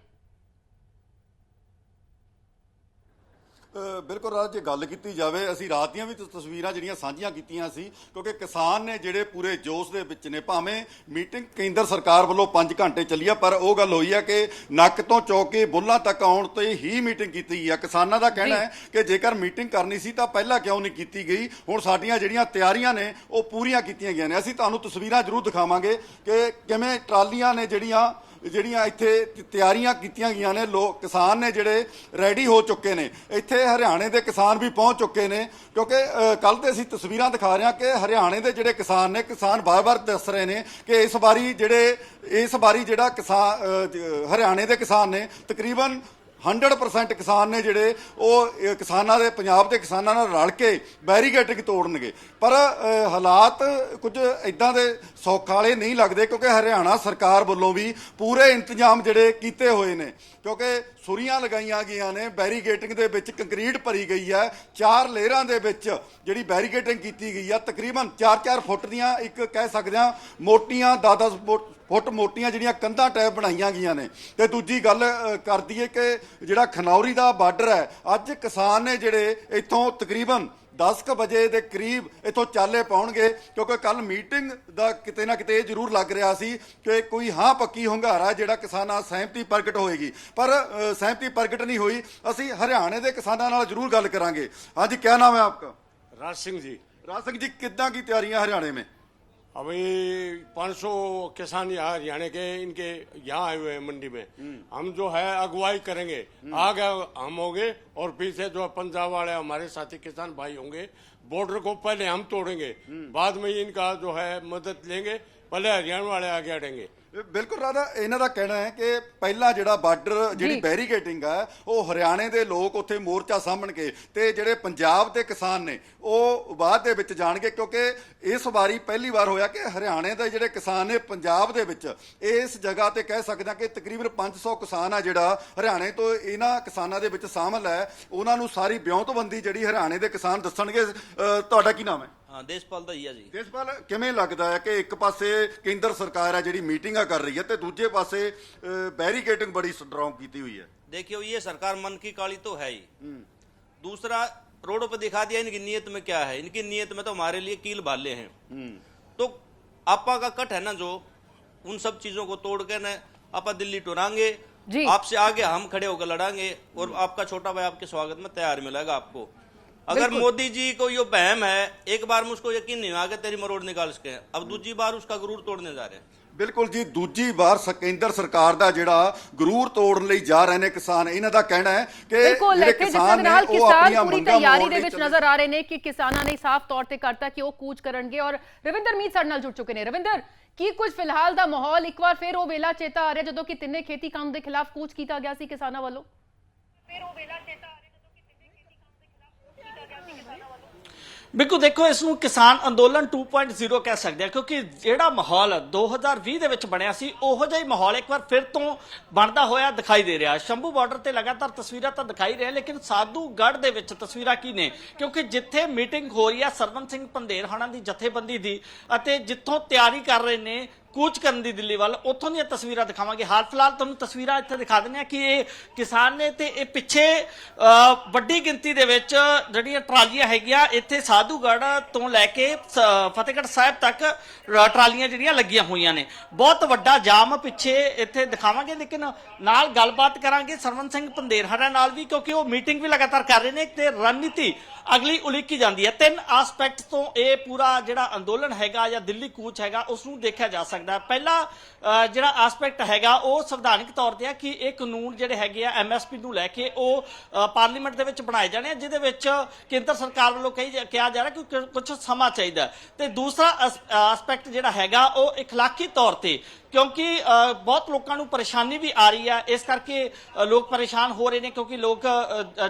ਬਿਲਕੁਲ ਰਾਜ ਜੇ ਗੱਲ ਕੀਤੀ ਜਾਵੇ ਅਸੀਂ ਰਾਤ ਦੀਆਂ ਵੀ ਤਸਵੀਰਾਂ ਜਿਹੜੀਆਂ ਸਾਂਝੀਆਂ ਕੀਤੀਆਂ ਸੀ ਕਿਉਂਕਿ ਕਿਸਾਨ ਨੇ ਜਿਹੜੇ ਪੂਰੇ ਜੋਸ਼ ਦੇ ਵਿੱਚ ਨੇ ਭਾਵੇਂ ਮੀਟਿੰਗ ਕੇਂਦਰ ਸਰਕਾਰ ਵੱਲੋਂ 5 ਘੰਟੇ ਚੱਲੀ ਆ ਪਰ ਉਹ ਗੱਲ ਹੋਈ ਆ ਕਿ ਨੱਕ ਤੋਂ ਚੌਕੇ ਬੁੱਲਾਂ ਤੱਕ ਆਉਣ ਤੇ ਹੀ ਮੀਟਿੰਗ ਕੀਤੀ ਆ। ਕਿਸਾਨਾਂ ਦਾ ਕਹਿਣਾ ਹੈ ਕਿ ਜੇਕਰ ਮੀਟਿੰਗ ਕਰਨੀ ਸੀ ਤਾਂ ਪਹਿਲਾਂ ਕਿਉਂ ਨਹੀਂ ਕੀਤੀ ਗਈ? ਹੁਣ ਸਾਡੀਆਂ ਜਿਹੜੀਆਂ ਤਿਆਰੀਆਂ ਨੇ ਉਹ ਪੂਰੀਆਂ ਕੀਤੀਆਂ ਗਈਆਂ ਨੇ। ਅਸੀਂ ਤੁਹਾਨੂੰ ਤਸਵੀਰਾਂ ਜ਼ਰੂਰ ਦਿਖਾਵਾਂਗੇ ਕਿ ਕਿਵੇਂ ਟਰਾਲੀਆਂ ਨੇ ਜਿਹੜੀਆਂ ਜਿਹੜੀਆਂ ਇੱਥੇ ਤਿਆਰੀਆਂ ਕੀਤੀਆਂ ਗਈਆਂ ਨੇ ਲੋਕ ਕਿਸਾਨ ਨੇ ਜਿਹੜੇ ਰੈਡੀ ਹੋ ਚੁੱਕੇ ਨੇ। ਇੱਥੇ ਹਰਿਆਣੇ ਦੇ ਕਿਸਾਨ ਵੀ ਪਹੁੰਚ ਚੁੱਕੇ ਨੇ, ਕਿਉਂਕਿ ਕੱਲ ਤੇ ਅਸੀਂ ਤਸਵੀਰਾਂ ਦਿਖਾ ਰਹੇ ਹਾਂ ਕਿ ਹਰਿਆਣੇ ਦੇ ਜਿਹੜੇ ਕਿਸਾਨ ਨੇ, ਕਿਸਾਨ ਬਾਰ-ਬਾਰ ਦੱਸ ਰਹੇ ਨੇ ਕਿ ਇਸ ਵਾਰੀ ਜਿਹੜੇ, ਇਸ ਵਾਰੀ ਜਿਹੜਾ ਕਿਸਾਨ ਹਰਿਆਣੇ ਦੇ ਕਿਸਾਨ ਨੇ ਤਕਰੀਬਨ 100% ਕਿਸਾਨ ਨੇ ਜਿਹੜੇ ਉਹ ਕਿਸਾਨਾਂ ਦੇ, ਪੰਜਾਬ ਦੇ ਕਿਸਾਨਾਂ ਨਾਲ ਰਲ ਕੇ ਬੈਰੀਗੇਟਿੰਗ ਤੋੜਨਗੇ। ਪਰ ਹਾਲਾਤ ਕੁਝ ਇਦਾਂ ਦੇ ਸੌਖ ਵਾਲੇ ਨਹੀਂ ਲੱਗਦੇ ਕਿਉਂਕਿ ਹਰਿਆਣਾ ਸਰਕਾਰ ਵੱਲੋਂ ਵੀ ਪੂਰੇ ਇੰਤਜ਼ਾਮ ਜਿਹੜੇ ਕੀਤੇ ਹੋਏ ਨੇ। ਕਿਉਂਕਿ ਸੁਰੀਆਂ ਲਗਾਈਆਂ ਗਈਆਂ ਨੇ ਬੈਰੀਗੇਟਿੰਗ ਦੇ ਵਿੱਚ ਕੰਕਰੀਟ ਭਰੀ ਗਈ ਹੈ, ਚਾਰ ਲੇਅਰਾਂ ਦੇ ਵਿੱਚ ਜਿਹੜੀ ਬੈਰੀਕੇਡਿੰਗ ਕੀਤੀ ਗਈ ਆ ਤਕਰੀਬਨ 4-4 ਫੁੱਟ ਦੀਆਂ ਇੱਕ ਕਹਿ ਸਕਦੇ ਹਾਂ ਮੋਟੀਆਂ 10-10 ਫੁੱਟ ਮੋਟੀਆਂ ਜਿਹੜੀਆਂ ਕੰਧਾਂ ਟੈਪ ਬਣਾਈਆਂ ਗਈਆਂ ਨੇ। ਤੇ ਦੂਜੀ ਗੱਲ ਕਰਦੀ ਕਰ ਕਿ ਜਿਹੜਾ ਖਨੌਰੀ ਦਾ ਬਾਰਡਰ ਹੈ, ਅੱਜ ਕਿਸਾਨ ਨੇ ਜਿਹੜੇ ਇੱਥੋਂ ਤਕਰੀਬਨ 10:00 ਵਜੇ ਦੇ ਕਰੀਬ ਇਥੋਂ ਚਾਲੇ ਪਾਉਣਗੇ ਕਿਉਂਕਿ ਕੱਲ ਮੀਟਿੰਗ ਦਾ ਕਿਤੇ ਨਾ ਕਿਤੇ ਇਹ ਜ਼ਰੂਰ ਲੱਗ ਰਿਹਾ ਸੀ ਕਿ ਕੋਈ ਹਾਂ ਪੱਕੀ ਹੰਗਾਰਾ ਜਿਹੜਾ ਕਿਸਾਨਾਂ ਸਹਿਮਤੀ ਪ੍ਰਗਟ ਹੋਏਗੀ। ਪਰ ਸਹਿਮਤੀ ਪ੍ਰਗਟ ਨਹੀਂ ਹੋਈ। ਅਸੀਂ ਹਰਿਆਣੇ ਦੇ ਕਿਸਾਨਾਂ ਨਾਲ ਜ਼ਰੂਰ ਗੱਲ ਕਰਾਂਗੇ। ਅੱਜ ਕੀ ਨਾਮ ਹੈ ਆਪਕਾ? ਰਾਜ ਸਿੰਘ ਜੀ। ਰਾਜ ਸਿੰਘ ਜੀ ਕਿੱਦਾਂ ਕੀ ਤਿਆਰੀਆਂ ਹਰਿਆਣੇ ਮੇ? अभी 500 किसान यहाँ हरियाणा के इनके यहाँ आए हुए हैं मंडी में हम जो है अगुवाई करेंगे आगे हम होंगे और पीछे जो है पंजाब वाले हमारे साथी किसान भाई होंगे बॉर्डर को पहले हम तोड़ेंगे बाद में इनका जो है मदद लेंगे ਭਲੇ ਜਾਣ ਵਾਲੇ ਆ ਕੇ ਅੜेंगे ਬਿਲਕੁਲ ਰਾਧਾ ਇਹਨਾਂ ਦਾ ਕਹਿਣਾ ਹੈ ਕਿ ਪਹਿਲਾ ਜਿਹੜਾ ਬਾਰਡਰ ਜਿਹੜੀ ਬੈਰੀਕੇਟਿੰਗ ਆ ਉਹ ਹਰਿਆਣੇ ਦੇ ਲੋਕ ਉੱਥੇ ਮੋਰਚਾ ਸਾਹਮਣ ਕੇ ਤੇ ਜਿਹੜੇ ਪੰਜਾਬ ਦੇ ਕਿਸਾਨ ਨੇ ਉਹ ਬਾਅਦ ਦੇ ਵਿੱਚ ਜਾਣਗੇ ਕਿਉਂਕਿ ਇਸ ਵਾਰੀ ਪਹਿਲੀ ਵਾਰ ਹੋਇਆ ਕਿ ਹਰਿਆਣੇ ਦੇ ਜਿਹੜੇ ਕਿਸਾਨ ਨੇ ਪੰਜਾਬ ਦੇ ਵਿੱਚ ਇਸ ਜਗ੍ਹਾ ਤੇ ਕਹਿ ਸਕਦੇ ਸਕਦਾ ਕਿ ਤਕਰੀਬਨ 500 ਕਿਸਾਨ ਆ ਜਿਹੜਾ ਹਰਿਆਣੇ ਤੋਂ ਇਹਨਾਂ ਕਿਸਾਨਾਂ ਦੇ ਵਿੱਚ ਸ਼ਾਮਲ ਹੈ। ਉਹਨਾਂ ਨੂੰ ਸਾਰੀ ਵਿਉਂਤਬੰਦੀ ਜਿਹੜੀ ਹਰਿਆਣੇ ਦੇ ਕਿਸਾਨ ਦੱਸਣਗੇ। ਤੁਹਾਡਾ ਕੀ ਨਾਮ ਹੈ? ਹਾਂ ਦੇਸ਼ਪਾਲ ਦਾ ਹੀ ਆ ਜੀ ਦੇਸ਼ਪਾਲ ਕਿਵੇਂ ਲੱਗਦਾ ਹੈ ਕਿ ਇੱਕ ਪਾਸੇ ਕੇਂਦਰ ਸਰਕਾਰ ਹੈ ਜਿਹੜੀ ਮੀਟਿੰਗਾਂ ਕਰ ਰਹੀ ਹੈ ਤੇ ਦੂਜੇ ਪਾਸੇ ਬੈਰੀਕੇਡਿੰਗ ਬੜੀ ਸਟਰੋਂਗ ਕੀਤੀ ਹੋਈ ਹੈ देखियो ये सरकार मन की काली तो है ही दूसरा रोडों पे दिखा दिया इनकी नीयत में क्या है इनकी नीयत में तो हमारे लिए कील भाले हैं तो आपा का कट है ना जो उन सब चीजों को तोड़ के ना आपा दिल्ली टुराएंगे जी। आपसे आगे हम खड़े होकर लड़ांगे और आपका छोटा भाई आपके स्वागत में तैयार मिलेगा आपको अगर बिल्कुल। मोदी जी को यो बहम है एक बार में उसको यकीन नहीं हुआ कि तेरी मरोड़ निकाल सके अब दूसरी बार उसका गुरूर तोड़ने जा रहे हैं ਬਿਲਕੁਲ ਜੀ ਦੂਜੀ ਵਾਰ ਸ- ਕੇਂਦਰ ਸਰਕਾਰ ਦਾ ਜਿਹੜਾ ਗਰੂਰ ਤੋੜਨ ਲਈ ਜਾ ਰਹੇ ਨੇ ਕਿਸਾਨ ਇਹਨਾਂ ਦਾ ਕਹਿਣਾ ਹੈ ਕਿ ਬਿਲਕੁਲ ਜਿਹੜੇ ਇੱਥੇ ਜਿਸ ਦੇ ਕਿਸਾਨ ਨੇ ਨਾਲ ਉਹ ਕਿਸਾਨ ਆਪਣੀਆਂ ਪੂਰੀ ਮੰਗਾਂ ਤਿਆਰੀ ਮੋੜ ਦੇ ਲਈ ਵਿੱਚ ਚੱਲੇ। ਨਜ਼ਰ ਆ ਰਹੇ ਨੇ ਕਿ ਕਿਸਾਨਾਂ ਨੇ ਸਾਫ਼ ਤੌਰ ਤੇ ਕਰਤਾ ਕਿ ਉਹ ਕੂਚ ਕਰਨਗੇ ਔਰ ਰਵਿੰਦਰ ਮੀਤ ਸਾਡੇ ਨਾਲ ਜੁੜ ਚੁੱਕੇ ਨੇ ਰਵਿੰਦਰ ਕੀ ਕੁਝ ਫਿਲਹਾਲ ਦਾ ਮਾਹੌਲ ਇੱਕ ਵਾਰ ਫਿਰ ਉਹ ਵੇਲਾ ਚੇਤਾ ਆ ਰਿਹਾ ਜਦੋਂ ਕਿ ਤਿੰਨੇ ਖੇਤੀ ਕੰਮ ਦੇ ਖਿਲਾਫ ਕੂਚ ਕੀਤਾ ਗਿਆ ਸੀ ਕਿਸਾਨਾਂ ਵੱਲੋਂ ਬਿਲਕੁਲ ਦੇਖੋ, ਇਸ ਨੂੰ ਕਿਸਾਨ ਅੰਦੋਲਨ 2.0 ਕਹਿ ਸਕਦੇ ਆ, ਕਿਉਂਕਿ ਜਿਹੜਾ ਮਾਹੌਲ 2020 ਦੇ ਵਿੱਚ ਬਣਿਆ ਸੀ, ਉਹੋ ਜਿਹਾ ਹੀ ਮਾਹੌਲ ਇੱਕ ਵਾਰ ਫਿਰ ਤੋਂ ਬਣਦਾ ਹੋਇਆ ਦਿਖਾਈ ਦੇ ਰਿਹਾ। ਸ਼ੰਭੂ ਬਾਰਡਰ ਤੇ ਲਗਾਤਾਰ ਤਸਵੀਰਾਂ ਤਾਂ ਦਿਖਾਈ ਰਹੇ ਲੇਕਿਨ ਸਾਧੂਗੜ੍ਹ ਦੇ ਵਿੱਚ ਤਸਵੀਰਾਂ ਕੀ ਨੇ? ਕਿਉਂਕਿ ਜਿੱਥੇ ਮੀਟਿੰਗ ਹੋ ਰਹੀ ਹੈ ਸਰਵਨ ਸਿੰਘ ਪੰਦੇਰ ਪੰਧੇਰਹਾਣਾ ਦੀ ਜਥੇਬੰਦੀ ਦੀ, ਅਤੇ ਜਿੱਥੋਂ ਤਿਆਰੀ ਕਰ ਰਹੇ ਨੇ ਕੂਚ ਕਰਨ ਦੀ ਦਿੱਲੀ ਵੱਲ, ਉੱਥੋਂ ਦੀਆਂ ਤਸਵੀਰਾਂ ਦਿਖਾਵਾਂਗੇ। ਹਾਲ ਫਿਲਹਾਲ ਤੁਹਾਨੂੰ ਤਸਵੀਰਾਂ ਇੱਥੇ ਦਿਖਾ ਦਿੰਦੇ ਆ ਕਿ ਇਹ ਕਿਸਾਨ ਨੇ ਤੇ ਇਹ ਪਿੱਛੇ ਵੱਡੀ ਗਿਣਤੀ ਦੇ ਵਿੱਚ ਜਿਹੜੀਆਂ ਟਰਾਲੀਆਂ ਹੈਗੀਆਂ, ਇੱਥੇ ਸਾਧੂਗੜ੍ਹ ਤੋਂ ਲੈ ਕੇ ਫਤਿਹਗੜ੍ਹ ਸਾਹਿਬ ਤੱਕ ਟਰਾਲੀਆਂ ਜਿਹੜੀਆਂ ਲੱਗੀਆਂ ਹੋਈਆਂ ਨੇ। ਬਹੁਤ ਵੱਡਾ ਜਾਮ ਪਿੱਛੇ ਇੱਥੇ ਦਿਖਾਵਾਂਗੇ, ਲੇਕਿਨ ਨਾਲ ਗੱਲਬਾਤ ਕਰਾਂਗੇ ਸਰਵਨ ਸਿੰਘ ਪੰਦੇਰਹਰਾ ਨਾਲ ਵੀ, ਕਿਉਂਕਿ ਉਹ ਮੀਟਿੰਗ ਵੀ ਲਗਾਤਾਰ ਕਰ ਰਹੇ ਨੇ ਤੇ ਰਣਨੀਤੀ ਅਗਲੀ ਉਲੀਕੀ ਜਾਂਦੀ ਹੈ ਤਿੰਨ ਆਸਪੈਕਟ ਤੋਂ ਇਹ ਪੂਰਾ ਜਿਹੜਾ ਅੰਦੋਲਨ ਹੈਗਾ ਜਾਂ ਦਿੱਲੀ ਕੂਚ ਹੈਗਾ ਉਸ ਨੂੰ ਦੇਖਿਆ ਜਾ ਸਕਦਾ ਹੈ ਪਹਿਲਾ ਅ, ਜਿਹੜਾ ਆਸਪੈਕਟ ਹੈਗਾ ਉਹ ਸੰਵਿਧਾਨਿਕ ਤੌਰ ਤੇ ਹੈ ਕਿ ਇਹ ਕਾਨੂੰਨ ਜਿਹੜੇ ਹੈਗੇ ਆ ਐਮਐਸਪੀ ਨੂੰ ਲੈ ਕੇ ਉਹ ਅ, ਪਾਰਲੀਮੈਂਟ ਦੇ ਵਿੱਚ ਬਣਾਏ ਜਾਣੇ ਆ ਜਿਹਦੇ ਵਿੱਚ ਕੇਂਦਰ ਸਰਕਾਰ ਵੱਲੋਂ ਕਹੀ ਜਾ- ਕਿਹਾ ਜਾ ਰਿਹਾ ਕਿ ਕੁਝ ਸਮਾਂ ਚਾਹੀਦਾ ਹੈ। ਤੇ ਦੂਸਰਾ ਆਸਪੈਕਟ ਜਿਹੜਾ ਹੈਗਾ ਉਹ اخلاقی ਤੌਰ ਤੇ ਕਿਉਂਕਿ ਬਹੁਤ ਲੋਕਾਂ ਨੂੰ ਪਰੇਸ਼ਾਨੀ ਵੀ ਆ ਰਹੀ ਹੈ ਇਸ ਕਰਕੇ ਲੋਕ ਪਰੇਸ਼ਾਨ ਹੋ ਰਹੇ ਨੇ ਕਿਉਂਕਿ ਲੋਕ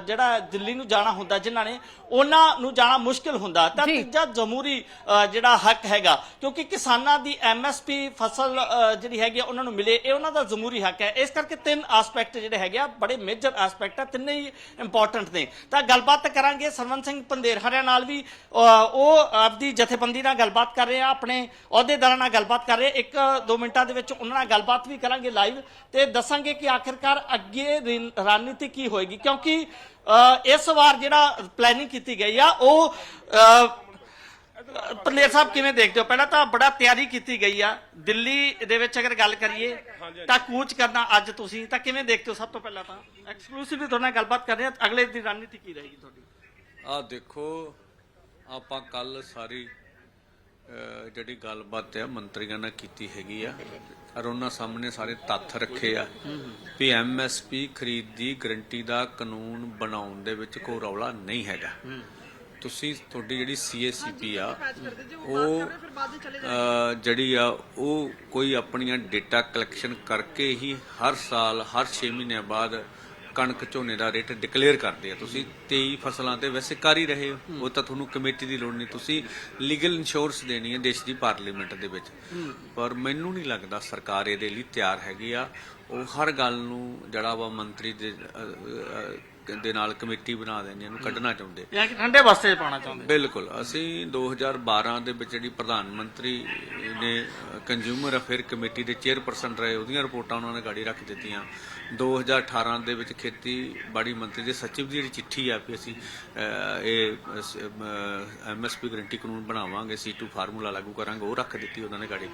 ਜਿਹੜਾ ਦਿੱਲੀ ਨੂੰ ਜਾਣਾ ਹੁੰਦਾ ਜਿਨ੍ਹਾਂ ਨੇ ਉਹਨਾਂ ਨੂੰ ਜਾਣਾ ਮੁਸ਼ਕਿਲ ਹੁੰਦਾ। ਤਾਂ। ਤੀਜਾ ਜਮਹੂਰੀ ਜਿਹੜਾ ਹੱਕ ਹੈਗਾ ਕਿਉਂਕਿ ਕਿਸਾਨਾਂ ਦੀ ਐਮਐਸਪੀ ਫਸਲ ਜਿਹੜੀ ਹੈਗੀ ਉਹਨਾਂ ਨੂੰ ਮਿਲੇ। ਇਹ ਉਹਨਾਂ ਦਾ ਜਮਹੂਰੀ ਹੱਕ ਹੈ। ਇਸ ਕਰਕੇ ਤਿੰਨ ਆਸਪੈਕਟ ਜਿਹੜੇ ਹੈਗੇ ਆ ਬੜੇ ਮੇਜਰ ਆਸਪੈਕਟ ਆ ਤਿੰਨੇ ਹੀ ਇੰਪੋਰਟੈਂਟ ਨੇ। ਤਾਂ ਗੱਲਬਾਤ ਕਰਾਂਗੇ ਸਰਵਨ ਸਿੰਘ ਪੰਦੇਰਹਰਿਆਂ ਨਾਲ ਵੀ ਉਹ ਆਪਦੀ ਜਥੇਬੰਦੀ ਨਾਲ ਗੱਲਬਾਤ ਕਰ ਰਹੇ ਆ ਆਪਣੇ ਅਹੁਦੇਦਾਰਾਂ ਨਾਲ ਗੱਲਬਾਤ ਕਰ ਰਹੇ। ਇੱਕ ਦੋ ਮਿੰਟਾਂ ਦੇ ਵਿੱਚ ਉਹਨਾਂ ਨਾਲ ਗੱਲਬਾਤ ਵੀ ਕਰਾਂਗੇ ਲਾਈਵ ਤੇ ਦੱਸਾਂਗੇ ਕਿ ਆਖਿਰਕਾਰ ਅੱਗੇ ਰਣਨੀਤੀ ਕੀ ਹੋਏਗੀ। ਕਿਉਂਕਿ ਇਸ ਵਾਰ ਜਿਹੜਾ ਪਲੈਨਿੰਗ ਕੀਤੀ ਗਈ ਆ ਉਹ ਅ, ਸਾਹਿਬ ਕਿਵੇਂ ਦੇਖਦੇ ਹੋ? ਪਹਿਲਾਂ ਤਾਂ ਬੜਾ ਤਿਆਰੀ ਕੀਤੀ ਗਈ ਆ। ਦਿੱਲੀ ਦੇ ਵਿੱਚ ਅਗਰ ਗੱਲ ਕਰੀਏ ਤਾਂ ਕੂਚ ਕਰਨਾ ਅੱਜ ਤੁਸੀਂ ਤਾਂ ਕਿਵੇਂ ਦੇਖਦੇ ਹੋ ਸਭ ਤੋਂ ਪਹਿਲਾਂ ਤਾਂ? ਐਕਸਕਲੂਸਿਵਲੀ ਤੁਹਾਡੇ ਨਾਲ ਗੱਲਬਾਤ ਕਰ ਰਹੇ ਹਾਂ। ਅਗਲੇ ਦੀ ਰਣਨੀਤੀ ਕੀ ਰਹੇਗੀ ਤੁਹਾਡੀ? ਆ ਦੇਖੋ ਆਪਾਂ ਕੱਲ ਸਾਰੀ ਜਿਹੜੀ ਗੱਲਬਾਤ ਹੈ ਮੰਤਰੀਆਂ ਨਾਲ ਕੀਤੀ ਹੈਗੀ ਆ ਔਰ ਉਹਨਾਂ ਸਾਹਮਣੇ ਸਾਰੇ ਤੱਥ ਰੱਖੇ ਆ ਵੀ ਐਮਐਸਪੀ ਖਰੀਦ ਦੀ ਗਰੰਟੀ ਦਾ ਕਾਨੂੰਨ ਬਣਾਉਣ ਦੇ ਵਿੱਚ ਕੋਈ ਰੌਲਾ ਨਹੀਂ ਹੈਗਾ। ਤੁਸੀਂ ਤੁਹਾਡੀ ਜਿਹੜੀ ਸੀਏਸੀਪੀ ਆ ਉਹ ਜਿਹੜੀ ਆ ਉਹ ਕੋਈ ਆਪਣੀਆਂ ਡੇਟਾ ਕਲੈਕਸ਼ਨ ਕਰਕੇ ਹੀ ਹਰ ਸਾਲ ਹਰ 6 ਮਹੀਨਿਆਂ ਬਾਅਦ ਕਣਕ ਝੋਨੇ ਦਾ ਰੇਟ ਡਿਕਲੇਅਰ ਕਰਦੇ ਆ। ਤੁਸੀਂ 23 ਫਸਲਾਂ ਤੇ ਵੈਸੇ ਕਰ ਹੀ ਰਹੇ ਹੋ। ਉਹ ਤਾਂ ਤੁਹਾਨੂੰ ਕਮੇਟੀ ਦੀ ਲੋੜ ਨਹੀਂ। ਤੁਸੀਂ ਲੀਗਲ ਇੰਸ਼ੋਰੈਂਸ ਦੇਣੀ ਹੈ ਦੇਸ਼ ਦੀ ਪਾਰਲੀਮੈਂਟ ਦੇ ਵਿੱਚ। ਪਰ ਮੈਨੂੰ ਨਹੀਂ ਲੱਗਦਾ ਸਰਕਾਰ ਇਹਦੇ ਲਈ ਤਿਆਰ ਹੈਗੀ ਆ। ਉਹ ਹਰ ਗੱਲ ਨੂੰ ਜਿਹੜਾ ਵਾ ਮੰਤਰੀ ਦੇ ਦੇ ਨਾਲ ਕਮੇਟੀ ਬਣਾ ਦੇਣੀ ਇਹਨੂੰ ਕੱਢਣਾ ਚਾਹੁੰਦੇ ਜਾਂ ਕਿ ਠੰਡੇ ਵਾਸਤੇ ਪਾਣਾ ਚਾਹੁੰਦੇ ਬਿਲਕੁਲ ਅਸੀਂ 2012 ਦੇ ਵਿੱਚ ਜਿਹੜੀ ਪ੍ਰਧਾਨ ਮੰਤਰੀ ਨੇ ਕੰਜ਼ਿਊਮਰ ਅਫੇਅਰ ਕਮੇਟੀ ਦੇ ਚੇਅਰਪਰਸਨ ਰਹੇ ਉਹਦੀਆਂ ਰਿਪੋਰਟਾਂ ਉਹਨਾਂ ਨੇ ਗਾੜੀ ਰੱਖ ਦਿੱਤੀਆਂ। 2018 ਦੇ ਵਿੱਚ ਖੇਤੀਬਾੜੀ ਮੰਤਰੀ ਦੇ ਸਚਿਵ ਦੀ ਜਿਹੜੀ ਚਿੱਠੀ ਆ ਵੀ ਅਸੀਂ ਇਹ ਐਮਐਸਪੀ ਗਰੰਟੀ ਕਾਨੂੰਨ ਬਣਾਵਾਂਗੇ ਸੀ2 ਫਾਰਮੂਲਾ ਲਾਗੂ ਕਰਾਂਗੇ ਉਹ ਰੱਖ ਦਿੱਤੀ ਉਹਨਾਂ ਨੇ ਗਾੜੀ।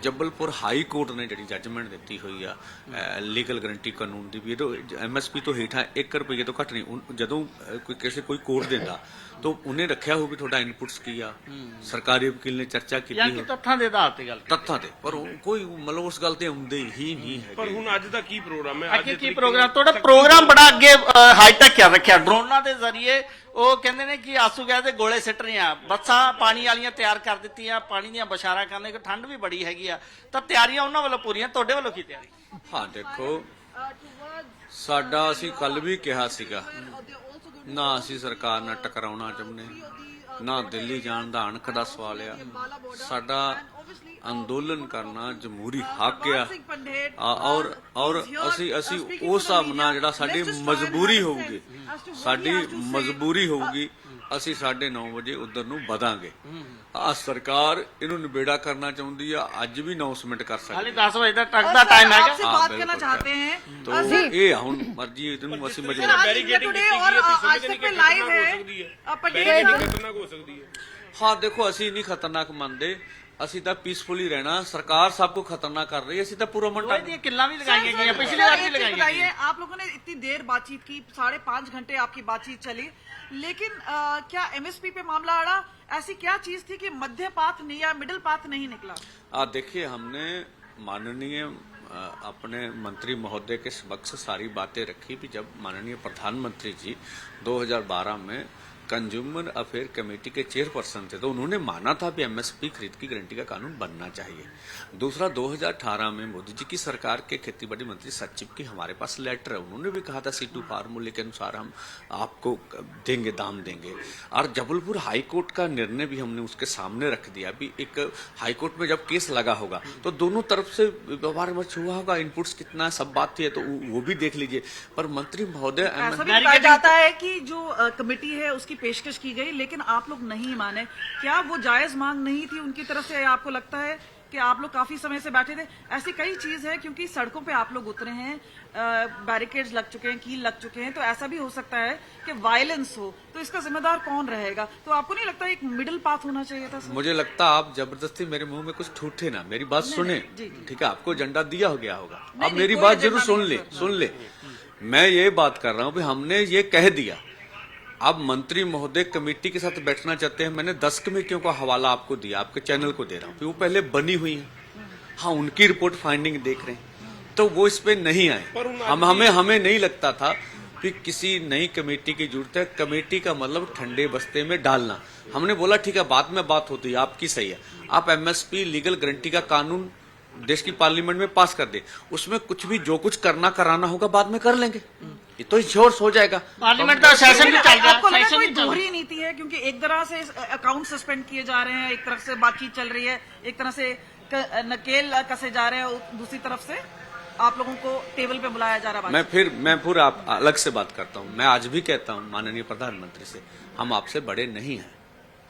ਜੱਬਲਪੁਰ ਹਾਈ ਕੋਰਟ ਨੇ ਜਿਹੜੀ ਜੱਜਮੈਂਟ ਦਿੱਤੀ ਹੋਈ ਆ ਲੀਗਲ ਗਰੰਟੀ ਕਾਨੂੰਨ ਦੀ ਵੀ ਐਮਐਸਪੀ ਤੋਂ ਹੇਠਾਂ 1 ਰੁਪਏ ਤੋਂ ਘੱਟ ਨਹੀਂ ਜਦੋਂ ਕੋਈ ਕਿਸੇ ਕੋਈ ਕੋਰਟ ਦਿੰਦਾ ਤਾਂ ਉਹਨੇ ਰੱਖਿਆ ਹੋ ਵੀ ਤੁਹਾਡਾ ਇਨਪੁਟਸ ਕੀ ਆ। ਸਰਕਾਰੀ ਵਕੀਲ ਨੇ ਚਰਚਾ ਕੀਤੀ ਜਾਂ ਕਿ ਤੱਥਾਂ ਦੇ ਆਧਾਰ ਤੇ ਗੱਲ ਤੱਥਾਂ ਤੇ ਪਰ ਕੋਈ ਮਤਲਬ ਉਸ ਗੱਲ ਤੇ ਆਉਂਦੇ ਹੀ ਨਹੀਂ ਹੈ ਪਰ ਹੁਣ ਅੱਜ ਦਾ ਕੀ ਪ੍ਰੋਗਰਾਮ ਹੈ? ਦੇ ਕੀ ਪ੍ਰੋਗਰਾਮ? ਤੁਹਾਡਾ ਪ੍ਰੋਗਰਾਮ ਬੜਾ ਅੱਗੇ ਹਾਈਟੈਕ ਕਰ ਰੱਖਿਆ। ਡਰੋਨਾਂ ਦੇ ਜ਼ਰੀਏ ਉਹ ਕਹਿੰਦੇ ਨੇ ਕਿ ਆਸੂ ਗੈਸ ਦੇ ਗੋਲੇ ਸਿੱਟ ਰਹੇ ਆ ਬੱਸਾਂ ਪਾਣੀ ਵਾਲੀਆਂ ਤਿਆਰ ਕਰ ਦਿੱਤੀਆਂ ਪਾਣੀ ਦੀਆਂ ਬਸ਼ਾਰਾਂ ਕਰਨੇ ਕਿ ਠੰਡ ਵੀ ਬੜੀ ਹੈਗੀ ਆ। ਤਾਂ ਤਿਆਰੀਆਂ ਉਹਨਾਂ ਵੱਲੋਂ ਪੂਰੀਆਂ ਤੁਹਾਡੇ ਵੱਲੋਂ ਕੀ ਤਿਆਰੀ? ਹਾਂ ਦੇਖੋ ਸਾਡਾ ਅਸੀਂ ਕੱਲ ਵੀ ਕਿਹਾ ਸੀਗਾ। ਨਾ ਅਸੀਂ ਸਰਕਾਰ ਨਾਲ ਟਕਰਾਉਣਾ ਚਾਹੁੰਦੇ ਨਾ ਦਿੱਲੀ ਜਾਣ ਦਾ ਅਣਖ ਦਾ ਸਵਾਲ ਆ। ਸਾਡਾ ਅੰਦੋਲਨ ਕਰਨਾ ਜਮਹੂਰੀ ਹੱਕ ਆ। ਆ, ਔਰ ਔਰ ਅਸੀਂ ਅਸੀਂ ਉਸ ਹਿਸਾਬ ਨਾਲ ਜਿਹੜਾ ਸਾਡੀ ਮਜਬੂਰੀ ਹੋਊਗੀ ਸਾਡੀ ਮਜਬੂਰੀ ਹੋਊਗੀ ਅਸੀਂ 9:30 ਵਜੇ ਉਧਰ ਨੂੰ ਵਧਾਂਗੇ ਆ ਸਰਕਾਰ ਇਹਨੂੰ ਨਿਬੇੜਾ ਕਰਨਾ ਚਾਹੁੰਦੀ ਆ ਅੱਜ ਵੀ ਅਨਾਉਂਸਮੈਂਟ ਕਰ ਹਾਲੇ ਸਕਦੀ 10 ਵਜੇ ਦਾ ਟੱਕ ਦਾ ਟਾਈਮ ਹੈਗਾ आपसे हाँ, बात बिल्कुल, करना कर- चाहते हैं ਤੋ ਇਹ ਆ ਹੁਣ ਮਰਜ਼ੀ ਇਹਨੂੰ ਅਸੀਂ सर, ਮਜਬੂਰ आज इंडिया टुडे और आज तक पे लाइव है अ, पटेल साहब ਖਤਰਨਾਕ ਹੋ ਸਕਦੀ ਹੈ ਹਾਂ ਦੇਖੋ ਅਸੀਂ ਨਹੀਂ ਖਤਰਨਾਕ ਮੰਨਦੇ ਅਸੀਂ ਤਾਂ ਪੀਸਫੁਲੀ ਰਹਿਣਾ ਸਰਕਾਰ ਸਭ ਕੁਝ ਖਤਰਨਾਕ ਕਰ ਰਹੀ ਹੈ ਅਸੀਂ ਤਾਂ ਪੂਰਾ ਲੋਹੇ ਮੰਟਾ ਦੀਆਂ ਕਿੱਲਾਂ ਵੀ सर, ਲਗਾਈਆਂ सर, ਗਈਆਂ सर, ਪਿਛਲੀ ਵਾਰ एक ਵੀ चीज ਲਗਾਈਆਂ बताइए ਗਈਆਂ आप लोगों ने इतनी देर बातचीत की साढ़े पांच घंटे आपकी बातचीत चली लेकिन अ, क्या एमएसपी पे मामला अड़ा ऐसी क्या चीज थी कि मध्य पाथ नहीं या मिडिल पाथ नहीं निकला आ देखिए हमने माननीय अ, अपने मंत्री महोदय के समक्ष सारी बातें रखी भी जब माननीय प्रधानमंत्री जी 2012 में कंज्यूमर अफेयर कमेटी के चेयरपर्सन थे तो उन्होंने माना था कि एमएसपी खरीद की गारंटी का कानून बनना चाहिए। दूसरा 2018 में मोदी जी की सरकार के खेती बाड़ी मंत्री सचिव की हमारे पास लेटर है। उन्होंने भी कहा था सी टू फार्मूले के अनुसार हम आपको देंगे दाम देंगे। और जबलपुर हाईकोर्ट का निर्णय भी हमने उसके सामने रख दिया। अभी एक हाईकोर्ट में जब केस लगा होगा तो दोनों तरफ़ से व्यवहार विमर्श हुआ होगा इनपुट्स कितना सब बात थी है तो वो भी देख लीजिए। पर मंत्री महोदय जाता है कि जो कमेटी है उसकी पेशकश की गई लेकिन आप लोग नहीं माने। क्या वो जायज़ मांग नहीं थी उनकी तरफ़ से? आपको लगता है कि आप लोग काफ़ी समय से बैठे थे? ऐसी कई चीज़ है क्योंकि सड़कों पे आप लोग उतरे हैं बैरिकेड्स लग चुके हैं कील लग चुके हैं तो ऐसा भी हो सकता है कि वायलेंस हो तो इसका जिम्मेदार कौन रहेगा? तो आपको नहीं लगता एक मिडिल पाथ होना चाहिए था सर मुझे लगता आप ज़बरदस्ती मेरे मुँह में कुछ ठूठे ना मेरी बात सुने। ठीक है आपको एजेंडा दिया हो गया होगा। आप मेरी बात ज़रूर सुन ले सुन ले। मैं ये बात कर रहा हूँ हमने ये कह दिया अब मंत्री महोदय कमेटी के साथ बैठना चाहते हैं। मैंने दस कमेटियों का हवाला आपको दिया आपके चैनल को दे रहा हूँ वो पहले बनी हुई है। हाँ उनकी रिपोर्ट फाइंडिंग देख रहे हैं। तो वो इस पे नहीं आए। हम हमें हमें नहीं लगता था कि किसी नई कमेटी की ज़रूरत है। कमेटी का मतलब ठंडे बस्ते में डालना। हमने बोला ठीक है बाद में बात होती है। आपकी सही है। आप एमएसपी लीगल गारंटी का कानून देश की पार्लियामेंट में पास कर दे। उसमें कुछ भी जो कुछ करना कराना होगा बाद में कर लेंगे। ये तो ज़ोर हो जाएगा। पार्लियामेंट का सेशन भी चल रहा है सेशन कोई दोहरी नीति है। क्योंकि एक तरह से अकाउंट सस्पेंड किए जा रहे हैं एक तरफ़ से बातचीत चल रही है एक तरह से नकेल कसे जा रहे हैं दूसरी तरफ़ से आप लोगों को टेबल पे बुलाया जा रहा है मैं फिर मैं फिर आप अलग से बात करता हूँ। मैं आज भी कहता हूँ माननीय प्रधानमंत्री से हम आपसे बड़े नहीं हैं।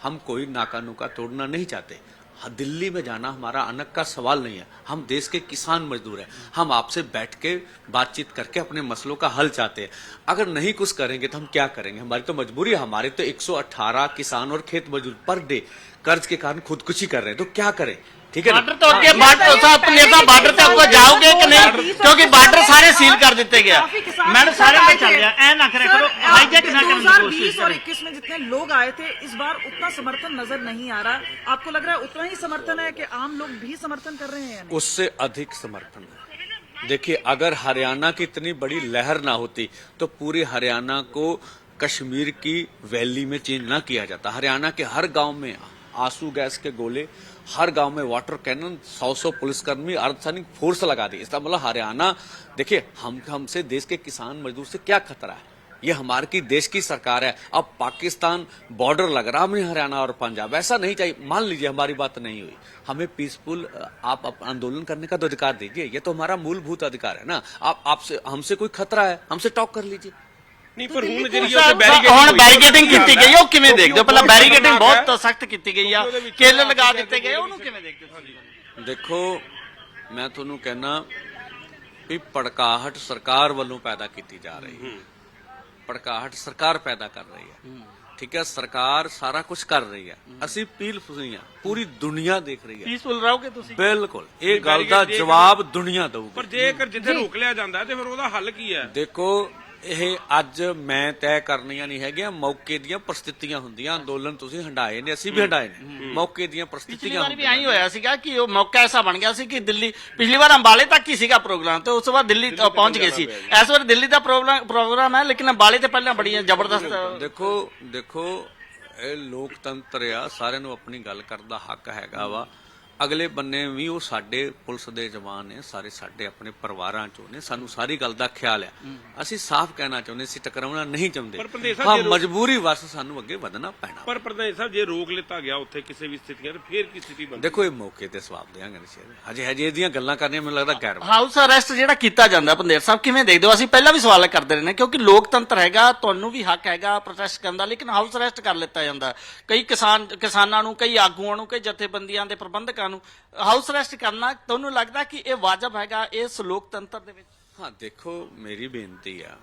हम कोई नाका नुका तोड़ना नहीं चाहते। दिल्ली में जाना हमारा अनक का सवाल नहीं है। हम देश के किसान मजदूर हैं। हम आपसे बैठ के बातचीत करके अपने मसलों का हल चाहते हैं। अगर नहीं कुछ करेंगे तो हम क्या करेंगे? हमारी तो मजबूरी है, हमारे तो 118 किसान और खेत मजदूर पर डे कर्ज के कारण खुदकुशी कर रहे हैं। तो क्या करें? ठीक है बॉर्डर तो अगे बॉर्डर साहब नेता बॉर्डर तक को जाओगे कि नहीं? क्योंकि बॉर्डर सारे सील कर दिए गया मैडम सारे में चल गया। ऐ ना करे करो। हाईजैक ना करने कोशिश और 21 में जितने लोग आए थे इस बार उतना समर्थन नज़र नहीं आ रहा। आपको लग रहा है उतना ही समर्थन है कि आम लोग भी समर्थन कर रहे हैं उससे अधिक समर्थन है। देखिए अगर हरियाणा की इतनी बड़ी लहर ना होती तो पूरे हरियाणा को कश्मीर की वैली में चेंज ना किया जाता। हरियाणा के हर गाँव में आँसू गैस के गोले हर गाँव में वाटर कैनन सौ सौ पुलिसकर्मी, अर्धसैनिक फोर्स लगा दी इसका मतलब हरियाणा, देखिए, हम, हमसे देश के किसान मजदूर से क्या खतरा है? ये हमारे की, देश की सरकार है। अब पाकिस्तान बॉर्डर लग रहा है हरियाणा और पंजाब। ऐसा नहीं चाहिए। मान लीजिए, हमारी बात नहीं हुई। हमें पीसफुल आप आंदोलन करने का तो अधिकार दीजिए। ये तो हमारा मूलभूत अधिकार है ना। आप, आपसे, हमसे कोई खतरा है? हमसे टॉक कर लीजिए। ਨਹੀਂ ਪਰ ਹੁਣ ਜਿਹੜੀ ਸਰ, ਉੱਥੇ ਬੈਰੀਕੇਡਿੰਗ ਹੁਣ ਬੈਰੀਕੇਡਿੰਗ ਕੀਤੀ ਗਈ ਉਹ ਕਿਵੇਂ ਦੇਖਦੇ ਹੋ? ਪਹਿਲਾਂ ਉਹ ਬੈਰੀਕੇਡਿੰਗ ਬਹੁਤ ਸਖਤ ਕੀਤੀ ਗਈ ਆ। ਕਿੱਲ ਲਗਾ ਦਿੱਤੇ ਗਏ ਉਹਨੂੰ ਕਿਵੇਂ ਦੇਖਦੇ ਹੋ? ਤੁਸੀਂ ਦੇਖੋ ਮੈਂ ਤੁਹਾਨੂੰ ਕਹਿਣਾ ਵੀ ਪੜਕਾਹਟ ਸਰਕਾਰ ਵੱਲੋਂ ਪੈਦਾ ਕੀਤੀ ਜਾ ਰਹੀ ਹੈ। ਪੜਕਾਹਟ ਸਰਕਾਰ ਪੈਦਾ ਕਰ ਰਹੀ ਹੈ। ਠੀਕ ਹੈ ਸਰਕਾਰ ਸਾਰਾ ਕੁਝ ਕਰ ਰਹੀ ਹੈ। ਅਸੀਂ ਪੀਲ ਫੁਸੀ ਹਾਂ ਪੂਰੀ ਦੁਨੀਆ ਦੇਖ ਰਹੀ ਹੈ। ਪੀਸਫੁਲ ਰਹੋਗੇ ਤੁਸੀਂ? ਬਿਲਕੁਲ ਇਹ ਗੱਲ ਦਾ ਜਵਾਬ ਦੁਨੀਆ ਦਊਗੀ। ਪਰ ਜੇਕਰ ਜਿੱਥੇ ਰੋਕ ਲਿਆ ਜਾਂਦਾ ਤੇ ਫਿਰ ਉਹਦਾ ਹੱਲ ਕੀ ਹੈ? ਦੇਖੋ ਇਹ ਅੱਜ ਮੈਂ ਤੈਅ ਕਰਨੀਆਂ ਨਹੀਂ ਹੈਗੀਆਂ ਮੌਕੇ ਦੀਆਂ ਪ੍ਰਸਥਿਤੀਆਂ ਹੁੰਦੀਆਂ। ਅੰਦੋਲਨ ਤੁਸੀਂ ਹੰਡਾਏ ਨੇ ਅਸੀਂ ਵੀ ਹੰਡਾਏ ਨੇ। ਮੌਕੇ ਦੀਆਂ ਪਿਛਲੀ ਪ੍ਰਸਥਿਤੀਆਂ ਵਾਰ ਵੀ ਐਂ ਹੋਇਆ ਸੀਗਾ ਕਿ ਉਹ ਮੌਕਾ ਐਸਾ ਬਣ ਗਿਆ ਸੀ ਕਿ ਦਿੱਲੀ ਪਿਛਲੀ ਵਾਰ ਅੰਬਾਲੇ ਤੱਕ ਹੀ ਸੀਗਾ ਪ੍ਰੋਗਰਾਮ ਤੇ ਉਸ ਤੋਂ ਬਾਅਦ ਦਿੱਲੀ ਅ, ਪਹੁੰਚ ਗਏ ਸੀ। ਇਸ ਵਾਰ ਦਿੱਲੀ ਦਾ ਪ੍ਰੋਗਰਾਮ ਪ੍ਰੋਗਰਾਮ ਹੈ ਲੇਕਿਨ ਅੰਬਾਲੇ ਤੇ ਪਹਿਲਾਂ ਬੜੀਆਂ ਜ਼ਬਰਦਸਤ ਦੇਖੋ ਦੇਖੋ ਇਹ ਲੋਕਤੰਤਰ ਆ ਸਾਰਿਆਂ ਨੂੰ ਆਪਣੀ ਗੱਲ ਕਰਨ ਦਾ ਹੱਕ ਹੈਗਾ ਵਾ। ਅਗਲੇ ਬੰਨੇ ਵੀ ਉਹ ਸਾਡੇ ਪੁਲਿਸ ਦੇ ਜਵਾਨ ਨੇ ਸਾਰੇ ਸਾਡੇ ਆਪਣੇ ਪਰਿਵਾਰਾਂ ਚੋਂ ਨੇ ਸਾਨੂੰ ਸਾਰੀ ਗੱਲ ਦਾ ਖਿਆਲ ਆ। ਅਸੀਂ ਸਾਫ਼ ਕਹਿਣਾ ਚਾਹੁੰਦੇ ਸੀ ਟਕਰਾਉਣਾ ਨਹੀਂ ਚਾਹੁੰਦੇ। ਪਰ ਪੰਦੇਰ ਸਾਹਿਬ ਹਾਂ ਮਜਬੂਰੀ ਵਸ ਸਾਨੂੰ ਅੱਗੇ ਵਧਣਾ ਪੈਣਾ। ਪਰ ਪ੍ਰਧਾਨ ਸਾਹਿਬ ਜੇ ਰੋਕ ਲਿੱਤਾ ਗਿਆ ਉੱਥੇ ਕਿਸੇ ਵੀ ਸਥਿਤੀਆਂ ਤੇ ਫੇਰ ਕੀ ਸਥਿਤੀ ਬਣਦੀ? ਦੇਖੋ ਇਹ ਮੌਕੇ ਤੇ ਸਵਾਬ ਦੇਾਂਗੇ ਨਸ਼ੇ ਹਜੇ ਹਜੇ ਇਹਦੀਆਂ ਗੱਲਾਂ ਕਰਨੀਆਂ ਮੈਨੂੰ ਲੱਗਦਾ ਗੈਰ ਹਾਊਸ ਅਰੈਸਟ ਜਿਹੜਾ ਕੀਤਾ ਜਾਂਦਾ ਪੰਦੇਰ ਸਾਹਿਬ ਕਿਵੇਂ ਦੇਖਦੇ ਹੋ? ਅਸੀਂ ਪਹਿਲਾਂ ਵੀ ਸਵਾਲ ਕਰਦੇ ਰਹੇ ਨੇ ਕਿਉਂਕਿ ਲੋਕਤੰਤਰ ਹੈਗਾ ਤੁਹਾਨੂੰ ਵੀ ਹੱਕ ਹੈਗਾ ਪ੍ਰੋਟੈਸਟ ਕਰਨ ਦਾ ਲੇਕਿਨ ਹਾਊਸ ਅਰੈਸਟ ਕਰ ਲਿੱਤਾ ਜਾਂਦਾ। ਕਈ ਕਿਸਾਨ ਕਿਸਾਨਾਂ ਨੂੰ ਕਈ ਆਗੂਆਂ ਨੂੰ ਕਈ ਜਥੇਬੰਦੀਆਂ ਦੇ ਪ੍ਰਬੰਧਕਾਂ ਨੂੰ ਹਾਊਸ ਅਰੈਸਟ ਕਰਨਾ ਤੁਹਾਨੂੰ ਲੱਗਦਾ ਕਿ ਇਹ ਵਾਜਬ ਹੈਗਾ ਇਸ ਲੋਕਤੰਤਰ ਦੇ ਵਿੱਚ? ਹਾਂ ਦੇਖੋ ਮੇਰੀ ਬੇਨਤੀ ਆ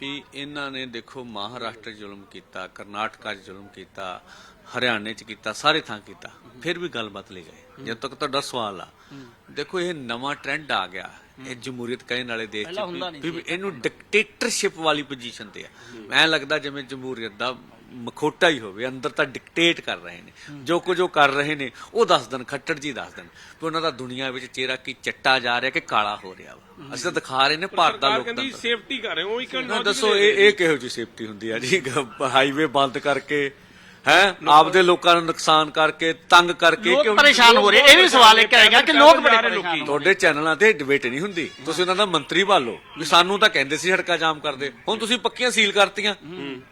ਵੀ ਇਹਨਾਂ ਨੇ ਦੇਖੋ ਮਹਾਰਾਸ਼ਟਰ ਜ਼ੁਲਮ ਕੀਤਾ ਕਰਨਾਟਕਾ 'ਚ ਜ਼ੁਲਮ ਕੀਤਾ ਹਰਿਆਣੇ 'ਚ ਕੀਤਾ ਸਾਰੇ ਥਾਂ ਕੀਤਾ ਫਿਰ ਵੀ ਗੱਲ ਬਦਲੀ ਗਈ ਜਦ ਤੱਕ ਤੁਹਾਡਾ ਸਵਾਲ ਆ। ਦੇਖੋ ਇਹ ਨਵਾਂ ਟ੍ਰੈਂਡ ਆ ਗਿਆ। ਇਹ ਜਮਹੂਰੀਅਤ ਕਹਿਣ ਵਾਲੇ ਦੇਸ਼ 'ਚ ਵੀ ਇਹਨੂੰ ਡਿਕਟੇਟਰਸ਼ਿਪ ਵਾਲੀ ਪੋਜੀਸ਼ਨ ਤੇ ਆ। ਮੈਂ ਲੱਗਦਾ ਜਿਵੇਂ ਜਮਹੂਰੀਅਤ ਦਾ ਮਖੋਟਾ ਹੀ ਹੋਵੇ ਅੰਦਰ ਤਾਂ ਡਿਕਟੇਟ ਕਰ ਰਹੇ ਨੇ। ਜੋ ਕੁਝ ਉਹ ਕਰ ਰਹੇ ਨੇ ਉਹ ਦੱਸ ਦੇਣ ਖੱਟੜ ਜੀ ਦੱਸ ਦੇਣ ਵੀ ਉਹਨਾਂ ਦਾ ਦੁਨੀਆ ਵਿੱਚ ਚਿਹਰਾ ਕੀ ਚੱਟਾ ਜਾ ਰਿਹਾ ਕਿ ਕਾਲਾ ਹੋ ਰਿਹਾ ਵਾ। ਅਸੀਂ ਤਾਂ ਦਿਖਾ ਰਹੇ ਨੇ ਭਾਰਤ ਦਾ ਸਰਕਾਰ ਕਹਿੰਦੀ ਲੋਕਤੰਤਰ ਸੇਫਟੀ ਕਰ ਰਹੇ ਉਹ ਇੱਕ ਦੱਸੋ ਇਹ ਇਹ ਕਿਹੋ ਜੀ ਸੇਫਟੀ ਹੁੰਦੀ ਆ ਜੀ? ਹਾਈਵੇ ਬੰਦ ਕਰਕੇ ਹੈ? ਆਪਦੇ ਲੋਕਾਂ ਨੂੰ ਨੁਕਸਾਨ ਕਰਕੇ ਤੰਗ ਕਰਕੇ ਲੋਕ ਕਿਉਂ- ਪਰੇਸ਼ਾਨ ਹੋ ਰਹੇ? ਇਹ ਵੀ ਸਵਾਲ ਇੱਕ ਹੈਗਾ ਕਿ ਲੋਕ ਬੜੇ ਪਰੇਸ਼ਾਨ ਹੋ ਰਹੇ। ਤੁਹਾਡੇ ਚੈਨਲਾਂ ਤੇ ਡਿਬੇਟ ਨਹੀਂ ਹੁੰਦੀ। ਤੁਸੀਂ ਉਹਨਾਂ ਦਾ ਮੰਤਰੀ ਭਾਲੋ। ਵੀ ਸਾਨੂੰ ਤਾਂ ਕਹਿੰਦੇ ਸੀ ਸੜਕਾਂ ਜਾਮ ਕਰਦੇ। ਹੁਣ ਤੁਸੀਂ ਪੱਕੀਆਂ ਸੀਲ ਕਰਤੀਆਂ।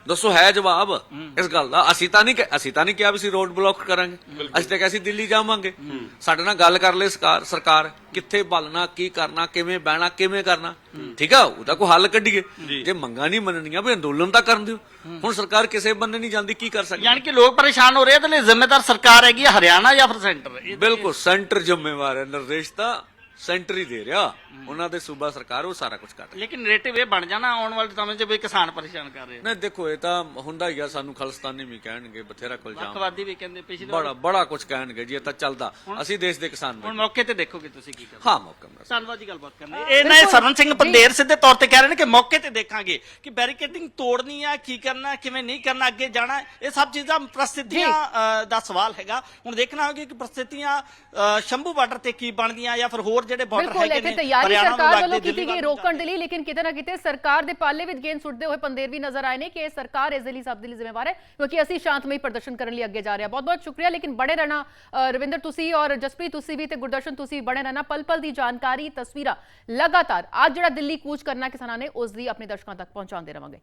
ਦੱਸੋ ਹੈ ਜਵਾਬ? ਇਸ ਗੱਲ ਦਾ ਅਸੀਂ ਤਾਂ ਨਹੀਂ ਕਿ- ਅਸੀਂ ਤਾਂ ਨਹੀਂ ਕਿਹਾ ਵੀ ਅਸੀਂ ਰੋਡ ਬਲੌਕ ਕਰਾਂਗੇ। ਅਸੀਂ ਤਾਂ ਕਿਹਾ ਸੀ ਦਿੱਲੀ ਜਾਵਾਂਗੇ। ਸਾਡੇ ਨਾਲ ਗੱਲ ਕਰ ਲੈ ਸਰਕਾਰ ਸਰਕਾਰ। ਕਿੱਥੇ ਬਲਣਾ ਕੀ ਕਰਨਾ ਕਿਵੇਂ ਬਹਿਣਾ ਕਿਵੇਂ ਕਰਨਾ? ਠੀਕ ਆ ਉਹਦਾ ਕੋਈ ਹੱਲ ਕੱਢੀਏ। ਜੇ ਮੰਗਾਂ ਨਹੀਂ ਮੰਨਣੀਆਂ ਵੀ ਅੰਦੋਲਨ ਤਾਂ ਕਰਨ ਦਿਓ। ਹੁਣ ਸਰਕਾਰ ਕਿਸੇ ਬੰਨੇ ਨਹੀਂ ਜਾਂਦੀ ਕੀ ਕਰ ਸਕਦੀ? ਯਾਨੀ ਕਿ ਲੋਕ ਪਰੇਸ਼ਾਨ ਹੋ ਰਹੇ ਆ ਤੇ ਲਈ ਜ਼ਿੰਮੇਦਾਰ ਸਰਕਾਰ ਹੈਗੀ ਆ ਹਰਿਆਣਾ ਜਾਂ ਫਿਰ ਸੈਂਟਰ? ਬਿਲਕੁਲ ਸੈਂਟਰ ਜ਼ਿੰਮੇਵਾਰ ਹੈ ਨਿਰਦੇਸ਼ ਤਾਂ ਸੈਂਟਰ ਹੀ ਦੇ ਰਿਹਾ ਉਹਨਾਂ ਦੇ ਸੂਬਾ ਸਰਕਾਰ ਉਹ ਸਾਰਾ ਕੁਝ ਕਰ ਰਹੀ ਲੇਕਿਨ ਨੈਰੇਟਿਵ ਇਹ ਬਣ ਜਾਣਾ ਆਉਣ ਵਾਲੇ ਸਮੇਂ 'ਚ ਵੀ ਕਿਸਾਨ ਪਰੇਸ਼ਾਨ ਕਰ ਰਹੇ ਨਹੀਂ ਦੇਖੋ ਇਹ ਤਾਂ ਹੁੰਦਾ ਹੀ ਆ ਸਾਨੂੰ ਖਲਸਤਾਨੀ ਵੀ ਕਹਿਣਗੇ ਬਥੇਰਾ ਕੁਝ ਜਾਮ ਅੱਤਵਾਦੀ ਵੀ ਕਹਿੰਦੇ ਪਿਛਲੇ ਬੜਾ ਬੜਾ ਕੁਝ ਕਹਿਣਗੇ ਜੀ ਇਹ ਤਾਂ ਚੱਲਦਾ। ਅਸੀਂ ਦੇਸ਼ ਦੇ ਕਿਸਾਨ ਹੁਣ। ਮੌਕੇ ਤੇ ਦੇਖੋਗੇ ਤੁਸੀਂ ਕੀ ਕਰਨਾ ਹਾਂ ਮੌਕਾ ਮਿਲਿਆ ਧੰਨਵਾਦ ਜੀ ਗੱਲਬਾਤ ਕਰਨ ਇਹ ਨਾ ਸਰਵਨ ਸਿੰਘ ਪੰਦੇਰ ਸਿੱਧੇ ਤੌਰ ਤੇ ਕਹਿ ਰਹੇ ਨੇ ਕਿ ਮੌਕੇ ਤੇ ਦੇਖਾਂਗੇ ਕਿ ਬੈਰੀਕੇਡਿੰਗ ਤੋੜਨੀ ਆ ਕੀ ਕਰਨਾ ਕਿਵੇਂ ਨਹੀਂ ਕਰਨਾ ਅੱਗੇ ਜਾਣਾ ਇਹ ਸਭ ਚੀਜ਼ਾਂ ਪ੍ਰਸਥਿਤੀਆਂ ਅ, ਦਾ ਸਵਾਲ ਹੈਗਾ। ਹੁਣ ਦੇਖਣਾ ਹੋਗਾ ਕਿ ਪ੍ਰਸਥਿਤੀਆਂ ਅ, ਸ਼ੰਭੂ ਬਾਰਡਰ ਤੇ ਕੀ ਬਣਦੀਆਂ ਜਾਂ ਫਿਰ ਹੋਰ ਜਿਹੜੇ ਬਾਰਡਰ ਬਿਲਕੁਲ ਹੈਗੇ ਇੱਥੇ ਨੇ ਤਿਆਰੀ ਹਰਿਆਣਾ ਨੂੰ ਸਰਕਾਰ ਵੱਲੋਂ ਕੀਤੀ ਗਈ ਰੋਕਣ ਦੇ ਲਈ ਲੇਕਿਨ ਕਿਤੇ ਨਾ ਕਿਤੇ ਸਰਕਾਰ ਦੇ ਪਾਲੇ ਵਿੱਚ ਗੇਂਦ ਸੁੱਟਦੇ ਹੋਏ ਪੰਦੇਰ ਵੀ ਨਜ਼ਰ ਆਏ ਨੇ ਕਿ ਇਹ ਸਰਕਾਰ ਇਸ ਦੇ ਲਈ ਸਭ ਦੇ ਲਈ ਜ਼ਿੰਮੇਵਾਰ ਹੈ ਕਿਉਂਕਿ ਅਸੀਂ ਸ਼ਾਂਤਮਈ ਪ੍ਰਦਰਸ਼ਨ ਕਰਨ ਲਈ ਅੱਗੇ ਜਾ ਰਹੇ ਹਾਂ। ਬਹੁਤ ਬਹੁਤ ਸ਼ੁਕਰੀਆ ਲੇਕਿਨ ਬੜੇ ਰਹਿਣਾ ਰਵਿੰਦਰ ਤੁਸੀਂ ਔਰ ਜਸਪ੍ਰੀਤ ਤੁਸੀਂ ਵੀ ਤੇ ਗੁਰਦਰਸ਼ਨ ਤੁਸੀਂ ਬਣੇ ਰਹਿਣਾ। ਪਲ ਪਲ ਦੀ ਜਾਣਕਾਰੀ ਤਸਵੀਰਾਂ ਲਗਾਤਾਰ ਅੱਜ ਜਿਹੜਾ ਦਿੱਲੀ ਕੂਚ ਕਰਨਾ ਕਿਸਾਨਾਂ ਨੇ ਉਸ ਦੀ ਆਪਣੇ ਦਰਸ਼ਕਾਂ ਤੱਕ ਪਹੁੰਚਾਉਂਦੇ ਰਵਾਂਗੇ।